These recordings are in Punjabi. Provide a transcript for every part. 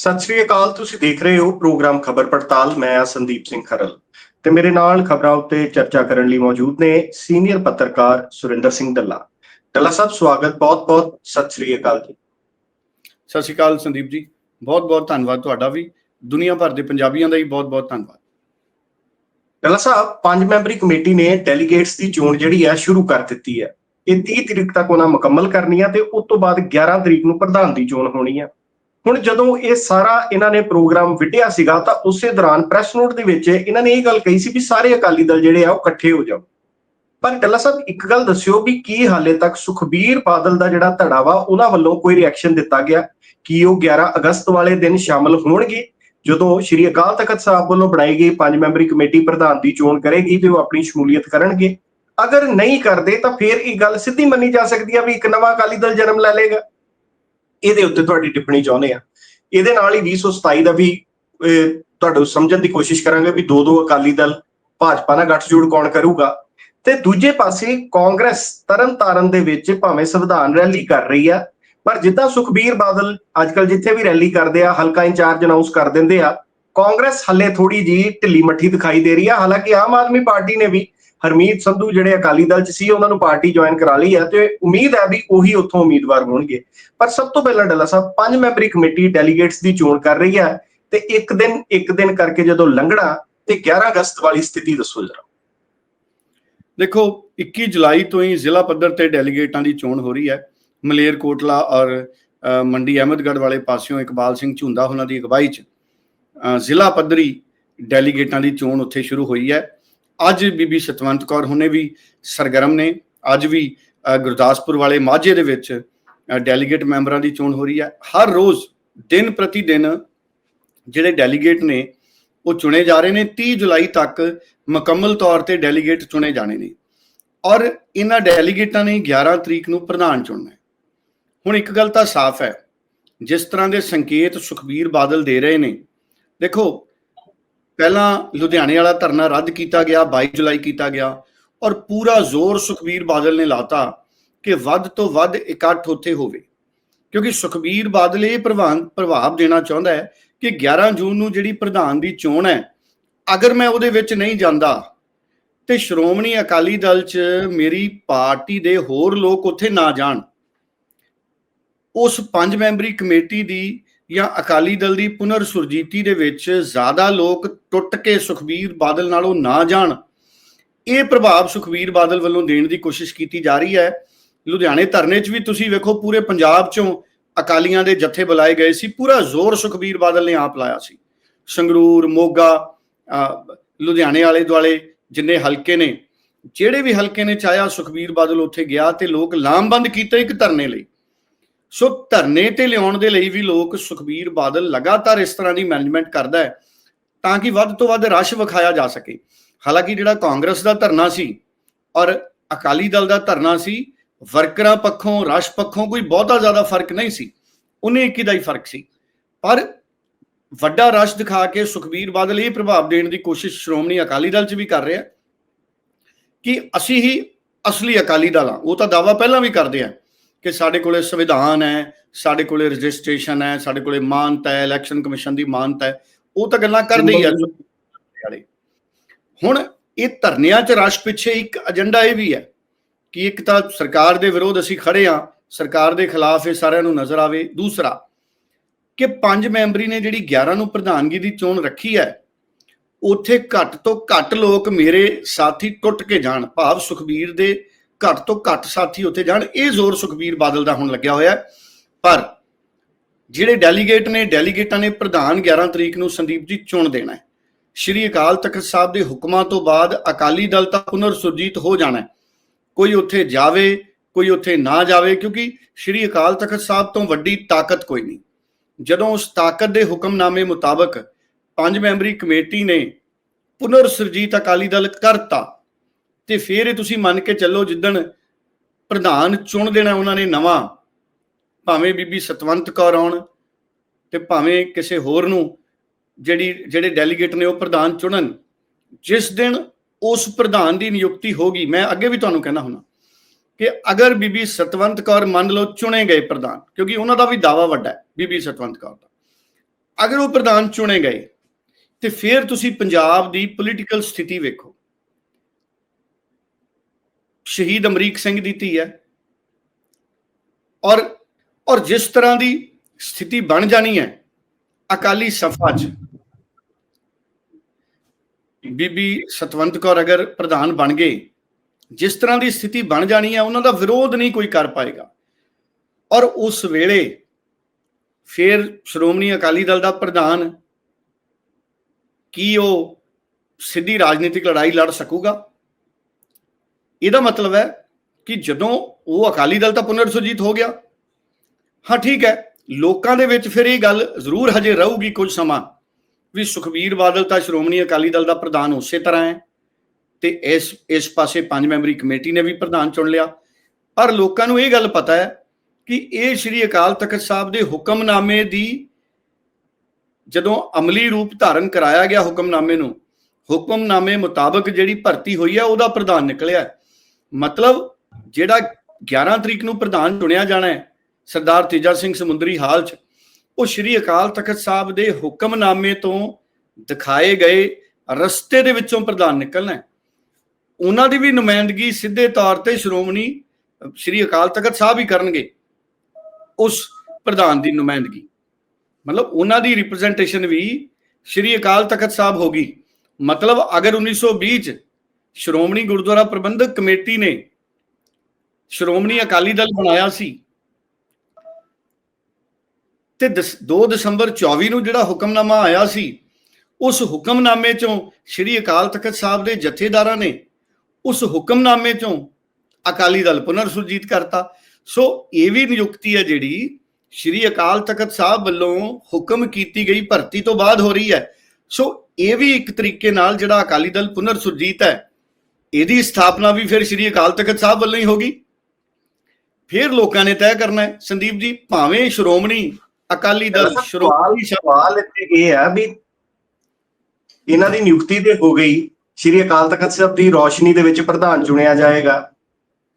ਸਤਿ ਸ੍ਰੀ ਅਕਾਲ ਤੁਸੀਂ ਦੇਖ ਰਹੇ ਹੋ ਪ੍ਰੋਗਰਾਮ ਖਬਰ ਪੜਤਾਲ ਮੈਂ ਆ ਸੰਦੀਪ ਸਿੰਘ ਖਰਲ। ਤੇ ਮੇਰੇ ਨਾਲ ਖਬਰਾਂ ਉੱਤੇ ਚਰਚਾ ਕਰਨ ਲਈ ਮੌਜੂਦ ਨੇ ਸੀਨੀਅਰ ਪੱਤਰਕਾਰ ਸੁਰਿੰਦਰ ਸਿੰਘ ਦੱਲਾ ਦੱਲਾ ਸਾਹਿਬ ਸਵਾਗਤ ਬਹੁਤ-ਬਹੁਤ ਸਤਿ ਸ੍ਰੀ ਅਕਾਲ ਜੀ। ਸਤਿ ਸ਼੍ਰੀ ਅਕਾਲ ਸੰਦੀਪ ਜੀ ਬਹੁਤ ਬਹੁਤ ਧੰਨਵਾਦ ਤੁਹਾਡਾ ਵੀ ਦੁਨੀਆ ਭਰ ਦੇ ਪੰਜਾਬੀਆਂ ਦਾ ਵੀ ਬਹੁਤ ਬਹੁਤ ਧੰਨਵਾਦ। ਦੱਲਾ ਸਾਹਿਬ ਪੰਜ ਮੈਂਬਰੀ ਕਮੇਟੀ ਨੇ ਡੈਲੀਗੇਟਸ ਦੀ ਚੋਣ ਜਿਹੜੀ ਹੈ ਸ਼ੁਰੂ ਕਰ ਦਿੱਤੀ ਹੈ। ਇਹ 30 ਤਰੀਕ ਤੱਕ ਉਹਨਾਂ ਮੁਕੰਮਲ ਕਰਨੀ ਹੈ ਤੇ ਉਸ ਤੋਂ ਬਾਅਦ 11 ਤਰੀਕ ਨੂੰ ਪ੍ਰਧਾਨ ਦੀ ਚੋਣ ਹੋਣੀ ਹੈ। ਹੁਣ ਜਦੋਂ ਇਹ ਸਾਰਾ ਇਹਨਾਂ ਨੇ ਪ੍ਰੋਗਰਾਮ ਵਿਟਿਆ ਸੀਗਾ ਤਾਂ ਉਸੇ ਦੌਰਾਨ ਪ੍ਰੈਸ ਨੋਟ ਦੇ ਵਿੱਚ ਇਹਨਾਂ ਨੇ ਇਹ ਗੱਲ ਕਹੀ ਸੀ ਵੀ ਸਾਰੇ ਅਕਾਲੀ ਦਲ ਜਿਹੜੇ ਆ ਉਹ ਇਕੱਠੇ ਹੋ ਜਾਓ। ਪਰ ਟੱਲਾ ਸਾਹਿਬ ਇੱਕ ਗੱਲ ਦੱਸਿਓ ਵੀ ਕੀ ਹਾਲੇ ਤੱਕ ਸੁਖਬੀਰ ਬਾਦਲ ਦਾ ਜਿਹੜਾ ਧੜਾ ਵਾ ਉਹਨਾਂ ਵੱਲੋਂ ਕੋਈ ਰਿਐਕਸ਼ਨ ਦਿੱਤਾ ਗਿਆ? ਕੀ ਉਹ 11 ਅਗਸਤ ਵਾਲੇ ਦਿਨ ਸ਼ਾਮਲ ਹੋਣਗੇ? ਜਦੋਂ ਸ਼੍ਰੀ ਅਕਾਲ ਤਖਤ ਸਾਹਿਬ ਵੱਲੋਂ ਬਣਾਈ ਗਈ ਪੰਜ ਮੈਂਬਰੀ ਕਮੇਟੀ ਪ੍ਰਧਾਨ ਦੀ ਚੋਣ ਕਰੇਗੀ ਤੇ ਉਹ ਆਪਣੀ ਸ਼ਮੂਲੀਅਤ ਕਰਨਗੇ? ਅਗਰ ਨਹੀਂ ਕਰਦੇ ਤਾਂ ਫਿਰ ਇਹ ਗੱਲ ਸਿੱਧੀ ਮੰਨੀ ਜਾ ਸਕਦੀ ਹੈ ਵੀ ਇੱਕ ਨਵਾਂ ਅਕਾਲੀ ਦਲ ਜਨਮ ਲੈ ਲੇਗਾ ਇਹਦੇ ਉੱਤੇ ਤੁਹਾਡੀ ਟਿੱਪਣੀ ਚਾਹੁੰਦੇ ਆ। ਇਹਦੇ ਨਾਲ ਹੀ 2027 ਦਾ ਵੀ ਅਹ, ਤੁਹਾਨੂੰ ਸਮਝਣ ਦੀ ਕੋਸ਼ਿਸ਼ ਕਰਾਂਗੇ ਵੀ ਦੋ ਦੋ ਅਕਾਲੀ ਦਲ ਭਾਜਪਾ ਨਾਲ ਗੱਠਜੋੜ ਕੌਣ ਕਰੂਗਾ। ਤੇ ਦੂਜੇ ਪਾਸੇ ਕਾਂਗਰਸ ਤਰਨਤਾਰਨ ਦੇ ਵਿੱਚ ਭਾਵੇਂ ਸੰਵਿਧਾਨ ਰੈਲੀ ਕਰ ਰਹੀ ਆ ਪਰ ਜਿੱਦਾਂ ਸੁਖਬੀਰ ਬਾਦਲ ਅੱਜਕੱਲ ਜਿੱਥੇ ਵੀ ਰੈਲੀ ਕਰਦੇ ਆ ਹਲਕਾ ਇੰਚਾਰਜ ਅਨਾਉਂਸ ਕਰ ਦਿੰਦੇ ਆ ਕਾਂਗਰਸ ਹੱਲੇ ਥੋੜੀ ਜੀ ਢਿੱਲੀ ਮੱਠੀ ਦਿਖਾਈ ਦੇ ਰਹੀ ਆ। ਹਾਲਾਂਕਿ ਆਮ ਆਦਮੀ ਪਾਰਟੀ ਨੇ ਵੀ ਹਰਮੀਤ ਸੰਧੂ ਜਿਹੜੇ ਅਕਾਲੀ ਦਲ ਚ ਸੀ ਉਹਨਾਂ ਨੂੰ ਪਾਰਟੀ ਜੁਆਇਨ ਕਰਾ ਲਈ ਹੈ ਤੇ ਉਮੀਦ ਹੈ ਵੀ ਉਹੀ ਉੱਥੋਂ ਉਮੀਦਵਾਰ ਹੋਣਗੇ। ਪਰ ਸਭ ਤੋਂ ਪਹਿਲਾਂ ਡੱਲਾ ਸਾਹਿਬ ਪੰਜ ਮੈਂਬਰੀ ਕਮੇਟੀ ਡੈਲੀਗੇਟਸ ਦੀ ਚੋਣ ਕਰ ਰਹੀ ਹੈ ਤੇ ਇੱਕ ਦਿਨ ਇੱਕ ਦਿਨ ਕਰਕੇ ਜਦੋਂ ਲੰਘਣਾ ਤੇ 11 ਅਗਸਤ ਵਾਲੀ ਸਥਿਤੀ ਦੱਸੋ ਜਰਾ। ਦੇਖੋ 21 ਜੁਲਾਈ ਤੋਂ ਹੀ ਜ਼ਿਲ੍ਹਾ ਪੱਧਰ ਤੇ ਡੈਲੀਗੇਟਾਂ ਦੀ ਚੋਣ ਹੋ ਰਹੀ ਹੈ। ਮਲੇਰਕੋਟਲਾ ਔਰ ਮੰਡੀ ਅਹਿਮਦਗੜ੍ਹ ਵਾਲੇ ਪਾਸਿਓਂ ਇਕਬਾਲ ਸਿੰਘ ਝੁੰਦਾ ਉਹਨਾਂ ਦੀ ਅਗਵਾਈ 'ਚ ਅ, ਜ਼ਿਲ੍ਹਾ ਪੱਧਰੀ ਡੈਲੀਗੇਟਾਂ ਦੀ ਚੋਣ ਉੱਥੇ ਸ਼ੁਰੂ ਹੋਈ ਹੈ। ਅੱਜ ਬੀਬੀ ਸਤਵੰਤ ਕੌਰ ਹੁਣੇ ਵੀ ਸਰਗਰਮ ਨੇ। ਅੱਜ ਵੀ ਗੁਰਦਾਸਪੁਰ ਵਾਲੇ ਮਾਝੇ ਦੇ ਵਿੱਚ ਡੈਲੀਗੇਟ ਮੈਂਬਰਾਂ ਦੀ ਚੋਣ ਹੋ ਰਹੀ ਹੈ। ਹਰ ਰੋਜ਼, ਦਿਨ ਪ੍ਰਤੀ ਦਿਨ ਜਿਹੜੇ ਡੈਲੀਗੇਟ ਨੇ, ਉਹ ਚੁਣੇ ਜਾ ਰਹੇ ਨੇ। 30 ਜੁਲਾਈ ਤੱਕ ਮੁਕੰਮਲ ਤੌਰ ਤੇ ਡੈਲੀਗੇਟ ਚੁਣੇ ਜਾਣੇ ਨੇ। ਔਰ ਇਹਨਾਂ ਡੈਲੀਗੇਟਾਂ ਨੇ 11 ਤਰੀਕ ਨੂੰ ਪ੍ਰਧਾਨ ਚੁਣਨਾ ਹੈ। ਹੁਣ ਇੱਕ ਗੱਲ ਤਾਂ ਸਾਫ਼ ਹੈ। ਜਿਸ ਤਰ੍ਹਾਂ ਦੇ ਸੰਕੇਤ ਸੁਖਬੀਰ ਬਾਦਲ ਦੇ ਰਹੇ ਨੇ, ਦੇਖੋ ਪਹਿਲਾਂ ਲੁਧਿਆਣੇ ਵਾਲਾ ਧਰਨਾ ਰੱਦ ਕੀਤਾ ਗਿਆ 22 ਜੁਲਾਈ ਕੀਤਾ ਗਿਆ ਔਰ ਪੂਰਾ ਜ਼ੋਰ ਸੁਖਬੀਰ ਬਾਦਲ ਨੇ ਲਾਤਾ ਕਿ ਵੱਧ ਤੋਂ ਵੱਧ ਇਕੱਠ ਉੱਥੇ ਹੋਵੇ। ਕਿਉਂਕਿ ਸੁਖਬੀਰ ਬਾਦਲ ਇਹ ਪ੍ਰਭਾਵ ਪ੍ਰਭਾਵ ਦੇਣਾ ਚਾਹੁੰਦਾ ਹੈ ਕਿ 11 ਜੂਨ ਨੂੰ ਜਿਹੜੀ ਪ੍ਰਧਾਨ ਦੀ ਚੋਣ ਹੈ, ਅਗਰ ਮੈਂ ਉਹਦੇ ਵਿੱਚ ਨਹੀਂ ਜਾਂਦਾ, ਤੇ ਸ਼੍ਰੋਮਣੀ ਅਕਾਲੀ ਦਲ 'ਚ ਮੇਰੀ ਪਾਰਟੀ ਦੇ ਹੋਰ ਲੋਕ ਉੱਥੇ ਨਾ ਜਾਣ। ਉਸ ਪੰਜ ਮੈਂਬਰੀ ਕਮੇਟੀ ਦੀ ਜਾਂ ਅਕਾਲੀ ਦਲ ਦੀ ਪੁਨਰ ਸੁਰਜੀਤੀ ਦੇ ਵਿੱਚ ਜ਼ਿਆਦਾ ਲੋਕ ਟੁੱਟ ਕੇ ਸੁਖਬੀਰ ਬਾਦਲ ਨਾਲੋਂ ਨਾ ਜਾਣ। ਇਹ ਪ੍ਰਭਾਵ ਸੁਖਬੀਰ ਬਾਦਲ ਵੱਲੋਂ ਦੇਣ ਦੀ ਕੋਸ਼ਿਸ਼ ਕੀਤੀ ਜਾ ਰਹੀ ਹੈ। ਲੁਧਿਆਣੇ ਧਰਨੇ 'ਚ ਵੀ ਤੁਸੀਂ ਵੇਖੋ ਪੂਰੇ ਪੰਜਾਬ 'ਚੋਂ ਅਕਾਲੀਆਂ ਦੇ ਜਥੇ ਬੁਲਾਏ ਗਏ ਸੀ। ਪੂਰਾ ਜ਼ੋਰ ਸੁਖਬੀਰ ਬਾਦਲ ਨੇ ਆਪ ਲਾਇਆ ਸੀ। ਸੰਗਰੂਰ, ਮੋਗਾ ਲੁਧਿਆਣੇ ਵਾਲੇ ਦੁਆਲੇ ਜਿੰਨੇ ਹਲਕੇ ਨੇ, ਜਿਹੜੇ ਵੀ ਹਲਕੇ ਨੇ ਚਾਹਿਆ ਸੁਖਬੀਰ ਬਾਦਲ ਉੱਥੇ ਗਿਆ ਤੇ ਲੋਕ ਲਾਮਬੰਦ ਕੀਤੇ ਇੱਕ ਧਰਨੇ ਲਈ। ਸੋ ਧਰਨੇ ਤੇ ਲਿਆਉਣ ਦੇ ਲਈ ਵੀ ਲੋਕ ਸੁਖਬੀਰ ਬਾਦਲ ਲਗਾਤਾਰ ਇਸ ਤਰ੍ਹਾਂ ਦੀ ਮੈਨੇਜਮੈਂਟ ਕਰਦਾ ਹੈ ਤਾਂ ਕਿ ਵੱਧ ਤੋਂ ਵੱਧ ਰਸ਼ ਵਿਖਾਇਆ ਜਾ ਸਕੇ। ਹਾਲਾਂਕਿ ਜਿਹੜਾ ਕਾਂਗਰਸ ਦਾ ਧਰਨਾ ਸੀ ਔਰ ਅਕਾਲੀ ਦਲ ਦਾ ਧਰਨਾ ਸੀ, ਵਰਕਰਾਂ ਪੱਖੋਂ, ਰਸ਼ ਪੱਖੋਂ ਕੋਈ ਬਹੁਤਾ ਜ਼ਿਆਦਾ ਫ਼ਰਕ ਨਹੀਂ ਸੀ। ਉਹਨੇ ਇੱਕ ਹੀ ਦਾ ਹੀ ਫ਼ਰਕ ਸੀ। ਪਰ ਵੱਡਾ ਰਸ਼ ਦਿਖਾ ਕੇ ਸੁਖਬੀਰ ਬਾਦਲ ਇਹ ਪ੍ਰਭਾਵ ਦੇਣ ਦੀ ਕੋਸ਼ਿਸ਼ ਸ਼੍ਰੋਮਣੀ ਅਕਾਲੀ ਦਲ 'ਚ ਵੀ ਕਰ ਰਿਹਾ ਕਿ ਅਸੀਂ ਹੀ ਅਸਲੀ ਅਕਾਲੀ ਦਲ ਆ ਉਹ ਤਾਂ ਦਾਵਾ ਪਹਿਲਾਂ ਵੀ ਕਰਦੇ ਆ। ਕਿ ਸਾਡੇ ਕੋਲੇ ਸੰਵਿਧਾਨ ਹੈ, ਸਾਡੇ ਕੋਲੇ ਰਜਿਸਟ੍ਰੇਸ਼ਨ ਹੈ, ਸਾਡੇ ਕੋਲੇ ਮਾਨਤਾ ਹੈ, ਇਲੈਕਸ਼ਨ ਕਮਿਸ਼ਨ ਦੀ ਮਾਨਤਾ ਹੈ, ਉਹ ਤਾਂ ਗੱਲਾਂ ਕਰਦੇ ਹੀ ਆ। ਹੁਣ ਇਹ ਧਰਨਿਆਂ 'ਚ ਰਸ਼ ਪਿੱਛੇ ਇੱਕ ਏਜੰਡਾ ਇਹ ਵੀ ਹੈ ਕਿ ਇੱਕ ਤਾਂ ਸਰਕਾਰ ਦੇ ਵਿਰੋਧ ਅਸੀਂ ਖੜੇ ਆ ਸਰਕਾਰ ਦੇ ਖਿਲਾਫ ਇਹ ਸਾਰਿਆਂ ਨੂੰ ਨਜ਼ਰ ਆਵੇ। ਦੂਸਰਾ, ਕਿ ਪੰਜ ਮੈਂਬਰੀ ਨੇ ਜਿਹੜੀ 11 ਨੂੰ ਪ੍ਰਧਾਨਗੀ ਦੀ ਚੋਣ ਰੱਖੀ ਹੈ, ਉੱਥੇ ਘੱਟ ਤੋਂ ਘੱਟ ਲੋਕ ਮੇਰੇ ਸਾਥੀ ਟੁੱਟ ਕੇ ਜਾਣ, ਭਾਵ ਸੁਖਬੀਰ ਦੇ ਘੱਟ ਤੋਂ ਘੱਟ ਸਾਥੀ ਉੱਥੇ ਜਾਣ। ਇਹ ਜ਼ੋਰ ਸੁਖਬੀਰ ਬਾਦਲ ਦਾ ਹੁਣ ਲੱਗਿਆ ਹੋਇਆ ਪਰ ਜਿਹੜੇ ਡੈਲੀਗੇਟ ਨੇ, ਡੈਲੀਗੇਟਾਂ ਨੇ ਪ੍ਰਧਾਨ 11 ਤਰੀਕ ਨੂੰ ਸੰਦੀਪ ਜੀ ਚੁਣ ਦੇਣਾ ਹੈ। ਸ਼੍ਰੀ ਅਕਾਲ ਤਖਤ ਸਾਹਿਬ ਦੇ ਹੁਕਮਾਂ ਤੋਂ ਬਾਅਦ ਅਕਾਲੀ ਦਲ ਤਾਂ ਪੁਨਰ ਸੁਰਜੀਤ ਹੋ ਜਾਣਾ ਕੋਈ ਉੱਥੇ ਜਾਵੇ, ਕੋਈ ਉੱਥੇ ਨਾ ਜਾਵੇ, ਕਿਉਂਕਿ ਸ਼੍ਰੀ ਅਕਾਲ ਤਖਤ ਸਾਹਿਬ ਤੋਂ ਵੱਡੀ ਤਾਕਤ ਕੋਈ ਨਹੀਂ। ਜਦੋਂ ਉਸ ਤਾਕਤ ਦੇ ਹੁਕਮਨਾਮੇ ਮੁਤਾਬਕ ਪੰਜ ਮੈਂਬਰੀ ਕਮੇਟੀ ਨੇ ਪੁਨਰ ਸੁਰਜੀਤ ਅਕਾਲੀ ਦਲ ਕਰਤਾ ਤੇ ਫਿਰ ਇਹ ਤੁਸੀਂ ਮੰਨ ਕੇ ਚੱਲੋ ਜਿੱਦਣ ਪ੍ਰਧਾਨ ਚੁਣ ਦੇਣਾ ਉਹਨਾਂ ਨੇ ਨਵਾਂ, ਭਾਵੇਂ ਬੀਬੀ ਸਤਵੰਤ ਕੌਰ ਆਉਣ ਤੇ ਭਾਵੇਂ ਕਿਸੇ ਹੋਰ ਨੂੰ ਜਿਹੜੀ, ਜਿਹੜੇ ਡੈਲੀਗੇਟ ਨੇ ਉਹ ਪ੍ਰਧਾਨ ਚੁਣਨ, ਜਿਸ ਦਿਨ ਉਸ ਪ੍ਰਧਾਨ ਦੀ ਨਿਯੁਕਤੀ ਹੋਗੀ ਮੈਂ ਅੱਗੇ ਵੀ ਤੁਹਾਨੂੰ ਕਹਿਣਾ ਹੁਣਾ ਕਿ ਅਗਰ ਬੀਬੀ ਸਤਵੰਤ ਕੌਰ ਮੰਨ ਲਓ ਚੁਣੇ ਗਏ ਪ੍ਰਧਾਨ, ਕਿਉਂਕਿ ਉਹਨਾਂ ਦਾ ਵੀ ਦਾਵਾ ਵੱਡਾ ਹੈ ਬੀਬੀ ਸਤਵੰਤ ਕੌਰ ਦਾ, ਅਗਰ ਉਹ ਪ੍ਰਧਾਨ ਚੁਣੇ ਗਏ ਤੇ ਫਿਰ ਤੁਸੀਂ ਪੰਜਾਬ ਦੀ ਪੋਲੀਟੀਕਲ ਸਥਿਤੀ ਵੇਖੋ ਸ਼ਹੀਦ ਅਮਰੀਕ ਸਿੰਘ ਦੀ ਧੀ ਹੈ। ਔਰ ਔਰ ਜਿਸ ਤਰ੍ਹਾਂ ਦੀ ਸਥਿਤੀ ਬਣ ਜਾਣੀ ਹੈ, ਅਕਾਲੀ ਸਫਾ 'ਚ, ਬੀਬੀ ਸਤਵੰਤ ਕੌਰ ਅਗਰ ਪ੍ਰਧਾਨ ਬਣ ਗਏ, ਜਿਸ ਤਰ੍ਹਾਂ ਦੀ ਸਥਿਤੀ ਬਣ ਜਾਣੀ ਹੈ, ਉਹਨਾਂ ਦਾ ਵਿਰੋਧ ਨਹੀਂ ਕੋਈ ਕਰ ਪਾਏਗਾ। ਔਰ ਉਸ ਵੇਲੇ ਫਿਰ ਸ਼੍ਰੋਮਣੀ ਅਕਾਲੀ ਦਲ ਦਾ ਪ੍ਰਧਾਨ ਕੀ ਉਹ ਸਿੱਧੀ ਰਾਜਨੀਤਿਕ ਲੜਾਈ ਲੜ ਸਕੂਗਾ? ਇਹਦਾ ਮਤਲਬ ਹੈ ਕਿ ਜਦੋਂ ਉਹ ਅਕਾਲੀ ਦਲ ਤਾਂ ਪੁਨਰ ਸੁਰਜੀਤ ਹੋ ਗਿਆ। ਹਾਂ, ਠੀਕ ਹੈ, ਲੋਕਾਂ ਦੇ ਵਿੱਚ ਫਿਰ ਇਹ ਗੱਲ ਜ਼ਰੂਰ ਹਜੇ ਰਹੂਗੀ ਕੁਝ ਸਮਾਂ ਵੀ ਸੁਖਬੀਰ ਬਾਦਲ ਤਾਂ ਸ਼੍ਰੋਮਣੀ ਅਕਾਲੀ ਦਲ ਦਾ ਪ੍ਰਧਾਨ ਉਸੇ ਤਰ੍ਹਾਂ ਹੈ ਤੇ ਇਸ ਇਸ ਪਾਸੇ ਪੰਜ ਮੈਂਬਰੀ ਕਮੇਟੀ ਨੇ ਵੀ ਪ੍ਰਧਾਨ ਚੁਣ ਲਿਆ। ਪਰ ਲੋਕਾਂ ਨੂੰ ਇਹ ਗੱਲ ਪਤਾ ਹੈ ਕਿ ਇਹ ਸ੍ਰੀ ਅਕਾਲ ਤਖਤ ਸਾਹਿਬ ਦੇ ਹੁਕਮਨਾਮੇ ਦੀ ਜਦੋਂ ਅਮਲੀ ਰੂਪ ਧਾਰਨ ਕਰਾਇਆ ਗਿਆ ਹੁਕਮਨਾਮੇ ਨੂੰ, ਹੁਕਮਨਾਮੇ ਮੁਤਾਬਕ ਜਿਹੜੀ ਭਰਤੀ ਹੋਈ ਹੈ, ਉਹਦਾ ਪ੍ਰਧਾਨ ਨਿਕਲਿਆ ਮਤਲਬ ਜਿਹੜਾ 11 ਤਰੀਕ ਨੂੰ ਪ੍ਰਧਾਨ ਚੁਣਿਆ ਜਾਣਾ ਹੈ, ਸਰਦਾਰ ਤੇਜਾ ਸਿੰਘ ਸਮੁੰਦਰੀ ਹਾਲ 'ਚ, ਉਹ ਸ੍ਰੀ ਅਕਾਲ ਤਖਤ ਸਾਹਿਬ ਦੇ ਹੁਕਮਨਾਮੇ ਤੋਂ ਦਿਖਾਏ ਗਏ ਰਸਤੇ ਦੇ ਵਿੱਚੋਂ ਪ੍ਰਧਾਨ ਨਿਕਲਣਾ ਹੈ। ਉਹਨਾਂ ਦੀ ਵੀ ਨੁਮਾਇੰਦਗੀ ਸਿੱਧੇ ਤੌਰ ਤੇ ਸ਼੍ਰੋਮਣੀ ਸ੍ਰੀ ਅਕਾਲ ਤਖਤ ਸਾਹਿਬ ਹੀ ਕਰਨਗੇ, ਉਸ ਪ੍ਰਧਾਨ ਦੀ ਨੁਮਾਇੰਦਗੀ। ਮਤਲਬ ਉਹਨਾਂ ਦੀ ਰਿਪਰੈਜ਼ੈਂਟੇਸ਼ਨ ਵੀ ਸ੍ਰੀ ਅਕਾਲ ਤਖਤ ਸਾਹਿਬ ਹੋਗੀ ਮਤਲਬ ਅਗਰ 1920 ਚ ਸ਼੍ਰੋਮਣੀ ਗੁਰਦੁਆਰਾ ਪ੍ਰਬੰਧਕ ਕਮੇਟੀ ਨੇ ਸ਼੍ਰੋਮਣੀ ਅਕਾਲੀ ਦਲ ਬਣਾਇਆ ਸੀ ਤੇ 2 ਦਸੰਬਰ 24 ਨੂੰ ਜਿਹੜਾ ਹੁਕਮਨਾਮਾ ਆਇਆ ਸੀ, ਉਸ ਹੁਕਮਨਾਮੇ ਚੋਂ ਸ੍ਰੀ ਅਕਾਲ ਤਖਤ ਸਾਹਿਬ ਦੇ ਜਥੇਦਾਰਾਂ ਨੇ ਉਸ ਹੁਕਮਨਾਮੇ ਚੋਂ ਅਕਾਲੀ ਦਲ ਪੁਨਰ ਸੁਰਜੀਤ ਕਰਤਾ। ਸੋ ਇਹ ਵੀ ਨਿਯੁਕਤੀ ਹੈ ਜਿਹੜੀ ਸ੍ਰੀ ਅਕਾਲ ਤਖਤ ਸਾਹਿਬ ਵੱਲੋਂ ਹੁਕਮ ਕੀਤੀ ਗਈ, ਭਰਤੀ ਤੋਂ ਬਾਅਦ ਹੋ ਰਹੀ ਹੈ। ਸੋ ਇਹ ਵੀ ਇੱਕ ਤਰੀਕੇ ਨਾਲ ਜਿਹੜਾ ਅਕਾਲੀ ਦਲ ਪੁਨਰ ਸੁਰਜੀਤ ਹੈ ਇਹਦੀ ਸਥਾਪਨਾ ਵੀ ਫਿਰ ਸ੍ਰੀ ਅਕਾਲ ਤਖਤ ਸਾਹਿਬ ਵੱਲੋਂ ਹੀ ਹੋਗੀ ਫਿਰ ਲੋਕਾਂ ਨੇ ਤੈਅ ਕਰਨਾ ਹੈ ਸੰਦੀਪ ਜੀ ਭਾਵੇਂ ਸ਼੍ਰੋਮਣੀ ਅਕਾਲੀ ਦਲ ਸ਼੍ਰੋਮਣੀ ਸਵਾਲ ਇੱਥੇ ਇਹ ਹੈ ਵੀ ਇਹਨਾਂ ਦੀ ਨਿਯੁਕਤੀ ਤੇ ਹੋ ਗਈ ਸ਼੍ਰੀ ਅਕਾਲ ਤਖਤ ਸਾਹਿਬ ਦੀ ਰੋਸ਼ਨੀ ਦੇ ਵਿੱਚ ਪ੍ਰਧਾਨ ਚੁਣਿਆ ਜਾਏਗਾ।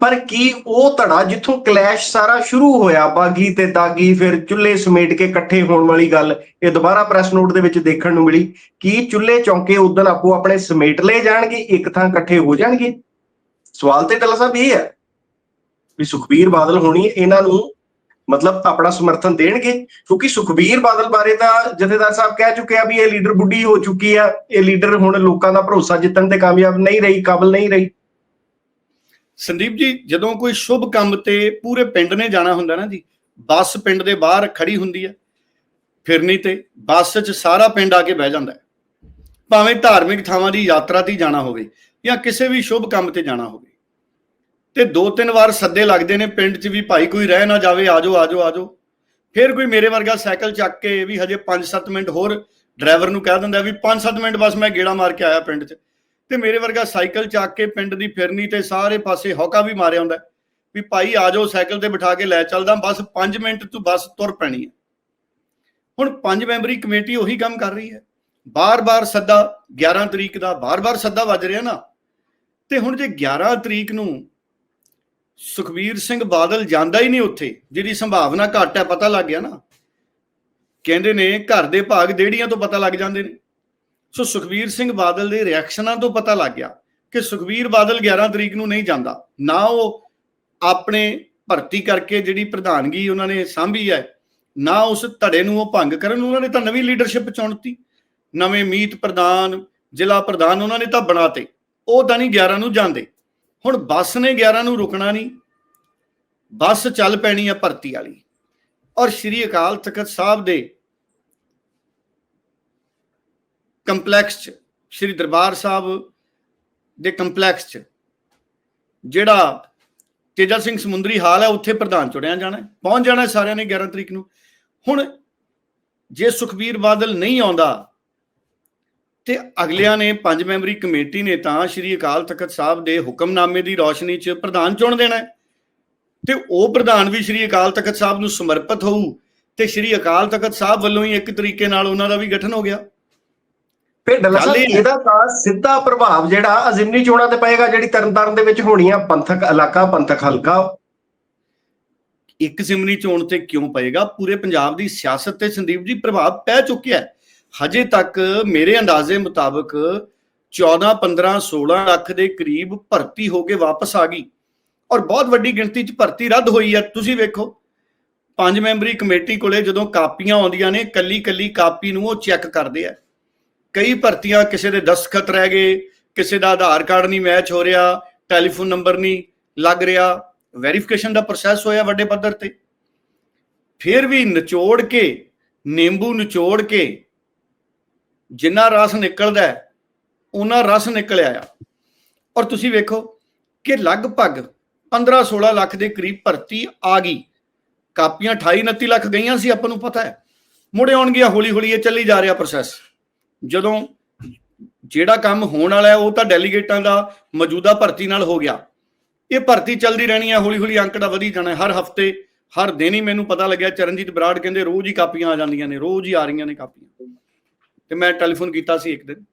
ਪਰ ਕੀ ਉਹ ਧੜਾ ਜਿੱਥੋਂ ਕਲੈਸ਼ ਸਾਰਾ ਸ਼ੁਰੂ ਹੋਇਆ? ਬਾਗੀ ਤੇ ਦਾਗੀ ਫਿਰ ਚੁੱਲ੍ਹੇ ਸਮੇਟ ਕੇ ਇਕੱਠੇ ਹੋਣ ਵਾਲੀ ਗੱਲ ਇਹ ਦੁਬਾਰਾ ਪ੍ਰੈਸ ਨੋਟ ਦੇ ਵਿੱਚ ਦੇਖਣ ਨੂੰ ਮਿਲੀ ਕੀ ਚੁੱਲ੍ਹੇ ਚੌਂਕੇ ਉਦੋਂ ਆਪੋ ਆਪਣੇ ਸਮੇਟ ਲਏ ਜਾਣਗੇ, ਇੱਕ ਥਾਂ ਇਕੱਠੇ ਹੋ ਜਾਣਗੇ। ਸਵਾਲ ਤੇ ਟੱਲਾ ਸਾਹਿਬ ਇਹ ਹੈ ਵੀ ਸੁਖਬੀਰ ਬਾਦਲ ਹੋਣੀ ਇਹਨਾਂ ਨੂੰ ਮਤਲਬ ਆਪਣਾ ਸਮਰਥਨ ਦੇਣਗੇ? ਕਿਉਂਕਿ ਸੁਖਬੀਰ ਬਾਦਲ ਬਾਰੇ ਤਾਂ ਜਥੇਦਾਰ ਸਾਹਿਬ ਕਹਿ ਚੁੱਕੇ ਆ ਵੀ ਇਹ ਲੀਡਰ ਬੁੱਢੀ ਹੋ ਚੁੱਕੀ ਆ, ਇਹ ਲੀਡਰ ਹੁਣ ਲੋਕਾਂ ਦਾ ਭਰੋਸਾ ਜਿੱਤਣ ਤੇ ਕਾਮਯਾਬ ਨਹੀਂ ਰਹੀ, ਕਾਬਲ ਨਹੀਂ ਰਹੀ। ਸੰਦੀਪ ਜੀ, ਜਦੋਂ ਕੋਈ ਸ਼ੁਭ ਕੰਮ ਤੇ ਪੂਰੇ ਪਿੰਡ ਨੇ ਜਾਣਾ ਹੁੰਦਾ ਨਾ ਜੀ, ਬੱਸ ਪਿੰਡ ਦੇ ਬਾਹਰ ਖੜੀ ਹੁੰਦੀ ਹੈ ਫਿਰਨੀ ਤੇ ਬੱਸ 'ਚ ਸਾਰਾ ਪਿੰਡ ਆ ਕੇ ਬਹਿ ਜਾਂਦਾ ਭਾਵੇਂ ਧਾਰਮਿਕ ਥਾਵਾਂ ਦੀ ਯਾਤਰਾ ਤੇ ਜਾਣਾ ਹੋਵੇ ਜਾਂ ਕਿਸੇ ਵੀ ਸ਼ੁਭ ਕੰਮ ਤੇ ਜਾਣਾ ਹੋਵੇ। ਤੇ ਦੋ ਤਿੰਨ ਵਾਰ ਸੱਦੇ ਲੱਗਦੇ ਨੇ ਪਿੰਡ 'ਚ ਵੀ ਭਾਈ ਕੋਈ ਰਹਿ ਨਾ ਜਾਵੇ ਆਜੋ ਆਜੋ ਆਜੋ ਫਿਰ ਕੋਈ ਮੇਰੇ ਵਰਗਾ ਸਾਈਕਲ ਚੱਕ ਕੇ ਵੀ ਹਜੇ 5-7 ਮਿੰਟ ਹੋਰ ਡਰਾਈਵਰ ਨੂੰ ਕਹਿ ਦਿੰਦਾ ਵੀ 5-7 ਮਿੰਟ ਬਸ ਮੈਂ ਗੇੜਾ ਮਾਰ ਕੇ ਆਇਆ ਪਿੰਡ 'ਚ। ਤੇ ਮੇਰੇ ਵਰਗਾ ਸਾਈਕਲ ਚੱਕ ਕੇ ਪਿੰਡ ਦੀ ਫਿਰਨੀ ਤੇ ਸਾਰੇ ਪਾਸੇ ਹੌਕਾ ਵੀ ਮਾਰਿਆ ਹੁੰਦਾ ਵੀ ਭਾਈ ਆ ਜਾਓ ਸਾਈਕਲ ਤੇ ਬਿਠਾ ਕੇ ਲੈ ਚੱਲਦਾ, ਬਸ 5 ਮਿੰਟ ਤੂੰ ਬਸ ਤੁਰ ਪੈਣੀ ਹੈ। ਹੁਣ ਪੰਜ ਮੈਂਬਰੀ ਕਮੇਟੀ ਉਹੀ ਕੰਮ ਕਰ ਰਹੀ ਹੈ। ਬਾਰ-ਬਾਰ ਸੱਦਾ 11 ਤਰੀਕ ਦਾ ਬਾਰ-ਬਾਰ ਸੱਦਾ ਵੱਜ ਰਿਹਾ ਨਾ। ਤੇ ਹੁਣ ਜੇ 11 ਤਰੀਕ ਨੂੰ ਸੁਖਬੀਰ ਸਿੰਘ ਬਾਦਲ ਜਾਂਦਾ ਹੀ ਨਹੀਂ ਉੱਥੇ, ਜਿਹਦੀ ਸੰਭਾਵਨਾ ਘੱਟ ਹੈ, ਪਤਾ ਲੱਗ ਗਿਆ ਨਾ। ਕਹਿੰਦੇ ਨੇ ਘਰ ਦੇ ਭਾਗ ਦੇੜੀਆਂ ਤੋਂ ਪਤਾ ਲੱਗ ਜਾਂਦੇ ਨੇ। ਸੋ ਸੁਖਬੀਰ ਸਿੰਘ ਬਾਦਲ ਦੇ ਰਿਐਕਸ਼ਨਾਂ ਤੋਂ ਪਤਾ ਲੱਗ ਗਿਆ ਕਿ ਸੁਖਬੀਰ ਬਾਦਲ 11 ਤਰੀਕ ਨੂੰ ਨਹੀਂ ਜਾਂਦਾ। ਨਾ ਉਹ ਆਪਣੇ ਭਰਤੀ ਕਰਕੇ ਜਿਹੜੀ ਪ੍ਰਧਾਨਗੀ ਉਹਨਾਂ ਨੇ ਸਾਂਭੀ ਹੈ, ਨਾ ਉਸ ਧੜੇ ਨੂੰ ਉਹ ਭੰਗ ਕਰਨ, ਉਹਨਾਂ ਨੇ ਤਾਂ ਨਵੀਂ ਲੀਡਰਸ਼ਿਪ ਚੁਣਤੀ। ਨਵੇਂ ਮੀਤ ਪ੍ਰਧਾਨ, ਜ਼ਿਲ੍ਹਾ ਪ੍ਰਧਾਨ ਉਹਨਾਂ ਨੇ ਤਾਂ ਬਣਾਤੇ। ਉਹ ਤਾਂ ਨਹੀਂ 11 ਨੂੰ ਜਾਂਦੇ। ਹੁਣ ਬੱਸ ਨੇ 11 ਨੂੰ ਰੁਕਣਾ ਨਹੀਂ। ਬੱਸ ਚੱਲ ਪੈਣੀ ਆ ਭਰਤੀ ਵਾਲੀ। ਔਰ ਸ਼੍ਰੀ ਅਕਾਲ ਤਖਤ ਸਾਹਿਬ ਦੇ ਕੰਪਲੈਕਸ ਚ, ਸ਼੍ਰੀ ਦਰਬਾਰ ਸਾਹਿਬ ਦੇ ਕੰਪਲੈਕਸ ਚ। ਜਿਹੜਾ ਤੇਜਾ ਸਿੰਘ ਸਮੁੰਦਰੀ ਹਾਲ ਹੈ, ਉੱਥੇ ਪ੍ਰਧਾਨ ਚੁਣਿਆ ਜਾਣਾ ਪਹੁੰਚ ਜਾਣਾ ਸਾਰਿਆਂ ਨੇ 11 ਤਰੀਕ ਨੂੰ। ਹੁਣ ਜੇ ਸੁਖਬੀਰ ਬਾਦਲ ਨਹੀਂ ਆਉਂਦਾ ਤੇ ਅਗਲਿਆਂ ਨੇ ਪੰਜ ਮੈਂਬਰੀ ਕਮੇਟੀ ਨੇ ਤਾਂ ਸ਼੍ਰੀ ਅਕਾਲ ਤਖਤ ਸਾਹਿਬ ਦੇ ਹੁਕਮਨਾਮੇ ਦੀ ਰੌਸ਼ਨੀ 'ਚ ਪ੍ਰਧਾਨ ਚੁਣ ਦੇਣਾ ਹੈ। ਤੇ ਉਹ ਪ੍ਰਧਾਨ ਵੀ ਸ਼੍ਰੀ ਅਕਾਲ ਤਖਤ ਸਾਹਿਬ ਨੂੰ ਸਮਰਪਿਤ ਹੋਊ ਤੇ ਸ਼੍ਰੀ ਅਕਾਲ ਤਖਤ ਸਾਹਿਬ ਵੱਲੋਂ ਹੀ ਇੱਕ ਤਰੀਕੇ ਨਾਲ ਉਹਨਾਂ ਦਾ ਵੀ ਗਠਨ ਹੋ ਗਿਆ। ਫਿਰ ਡੱਲਾ ਸਾਹਿਬ ਇਹਦਾ ਤਾਂ ਸਿੱਧਾ ਪ੍ਰਭਾਵ ਜਿਹੜਾ ਅਜ਼ਿਮਨੀ ਚੋਣਾਂ ਤੇ ਪਏਗਾ ਜਿਹੜੀ ਤਰਨਤਾਰਨ ਦੇ ਵਿੱਚ ਹੋਣੀਆਂ ਪੰਥਕ ਇਲਾਕਾ ਪੰਥਕ ਹਲਕਾ। ਇੱਕ ਜ਼ਿਮਨੀ ਚੋਣ ਤੇ ਕਿਉਂ ਪਏਗਾ? ਪੂਰੇ ਪੰਜਾਬ ਦੀ ਸਿਆਸਤ ਤੇ ਸੰਦੀਪ ਜੀ ਪ੍ਰਭਾਵ ਪੈ ਚੁੱਕਿਆ ਹੈ। ਹਜੇ ਤੱਕ ਮੇਰੇ ਅੰਦਾਜ਼ੇ ਮੁਤਾਬਕ 14 15 16 ਲੱਖ ਦੇ ਕਰੀਬ ਭਰਤੀ ਹੋ ਕੇ ਵਾਪਸ ਆ ਗਈ। ਔਰ ਬਹੁਤ ਵੱਡੀ ਗਿਣਤੀ 'ਚ ਭਰਤੀ ਰੱਦ ਹੋਈ ਹੈ। ਤੁਸੀਂ ਵੇਖੋ ਪੰਜ ਮੈਂਬਰੀ ਕਮੇਟੀ ਕੋਲੇ ਜਦੋਂ ਕਾਪੀਆਂ ਆਉਂਦੀਆਂ ਨੇ ਕੱਲੀ ਕੱਲੀ ਕਾਪੀ ਨੂੰ ਉਹ ਚੈੱਕ ਕਰਦੇ ਆ। ਕਈ ਭਰਤੀਆਂ ਕਿਸੇ ਦੇ ਦਸਤਖਤ ਰਹਿ ਗਏ ਕਿਸੇ ਦਾ ਆਧਾਰ ਕਾਰਡ ਨਹੀਂ ਮੈਚ ਹੋ ਰਿਹਾ ਟੈਲੀਫੋਨ ਨੰਬਰ ਨਹੀਂ ਲੱਗ ਰਿਹਾ। ਵੈਰੀਫਿਕੇਸ਼ਨ ਦਾ ਪ੍ਰੋਸੈਸ ਹੋਇਆ ਵੱਡੇ ਪੱਧਰ ਤੇ। ਫਿਰ ਵੀ ਨਿਚੋੜ ਕੇ ਨਿੰਬੂ ਨਿਚੋੜ ਕੇ ਜਿੰਨਾ ਰਸ ਨਿਕਲਦਾ ਹੈ, ਉਹਨਾਂ ਰਸ ਨਿਕਲਿਆ ਆ। ਔਰ ਤੁਸੀਂ ਵੇਖੋ ਕਿ ਲਗਭਗ 15-16 ਲੱਖ ਦੇ ਕਰੀਬ ਭਰਤੀ ਆ ਗਈ। ਕਾਪੀਆਂ 28-29 ਲੱਖ ਗਈਆਂ ਸੀ ਆਪਾਂ ਨੂੰ ਪਤਾ ਹੈ। ਮੁੜੇ ਆਉਣਗੀਆਂ ਹੌਲੀ ਹੌਲੀ ਇਹ ਚੱਲੀ ਜਾ ਰਿਹਾ ਪ੍ਰੋਸੈਸ ਜਦੋਂ ਜਿਹੜਾ ਕੰਮ ਹੋਣ ਵਾਲਾ ਉਹ ਤਾਂ ਡੈਲੀਗੇਟਾਂ ਦਾ ਮੌਜੂਦਾ ਭਰਤੀ ਨਾਲ ਹੋ ਗਿਆ। ਇਹ ਭਰਤੀ ਚੱਲਦੀ ਰਹਿਣੀ ਹੈ ਹੌਲੀ ਹੌਲੀ ਅੰਕੜਾ ਵਧੀ ਜਾਣਾ ਹਰ ਹਫ਼ਤੇ, ਹਰ ਦਿਨ ਹੀ ਮੈਨੂੰ ਪਤਾ ਲੱਗਿਆ, ਚਰਨਜੀਤ ਬਰਾੜ ਕਹਿੰਦੇ, ਰੋਜ਼ ਹੀ ਕਾਪੀਆਂ ਆ ਜਾਂਦੀਆਂ ਨੇ, ਰੋਜ਼ ਹੀ ਆ ਰਹੀਆਂ ਨੇ ਕਾਪੀਆਂ। ਤੇ ਮੈਂ ਟੈਲੀਫੋਨ ਕੀਤਾ ਸੀ ਇੱਕ ਦਿਨ।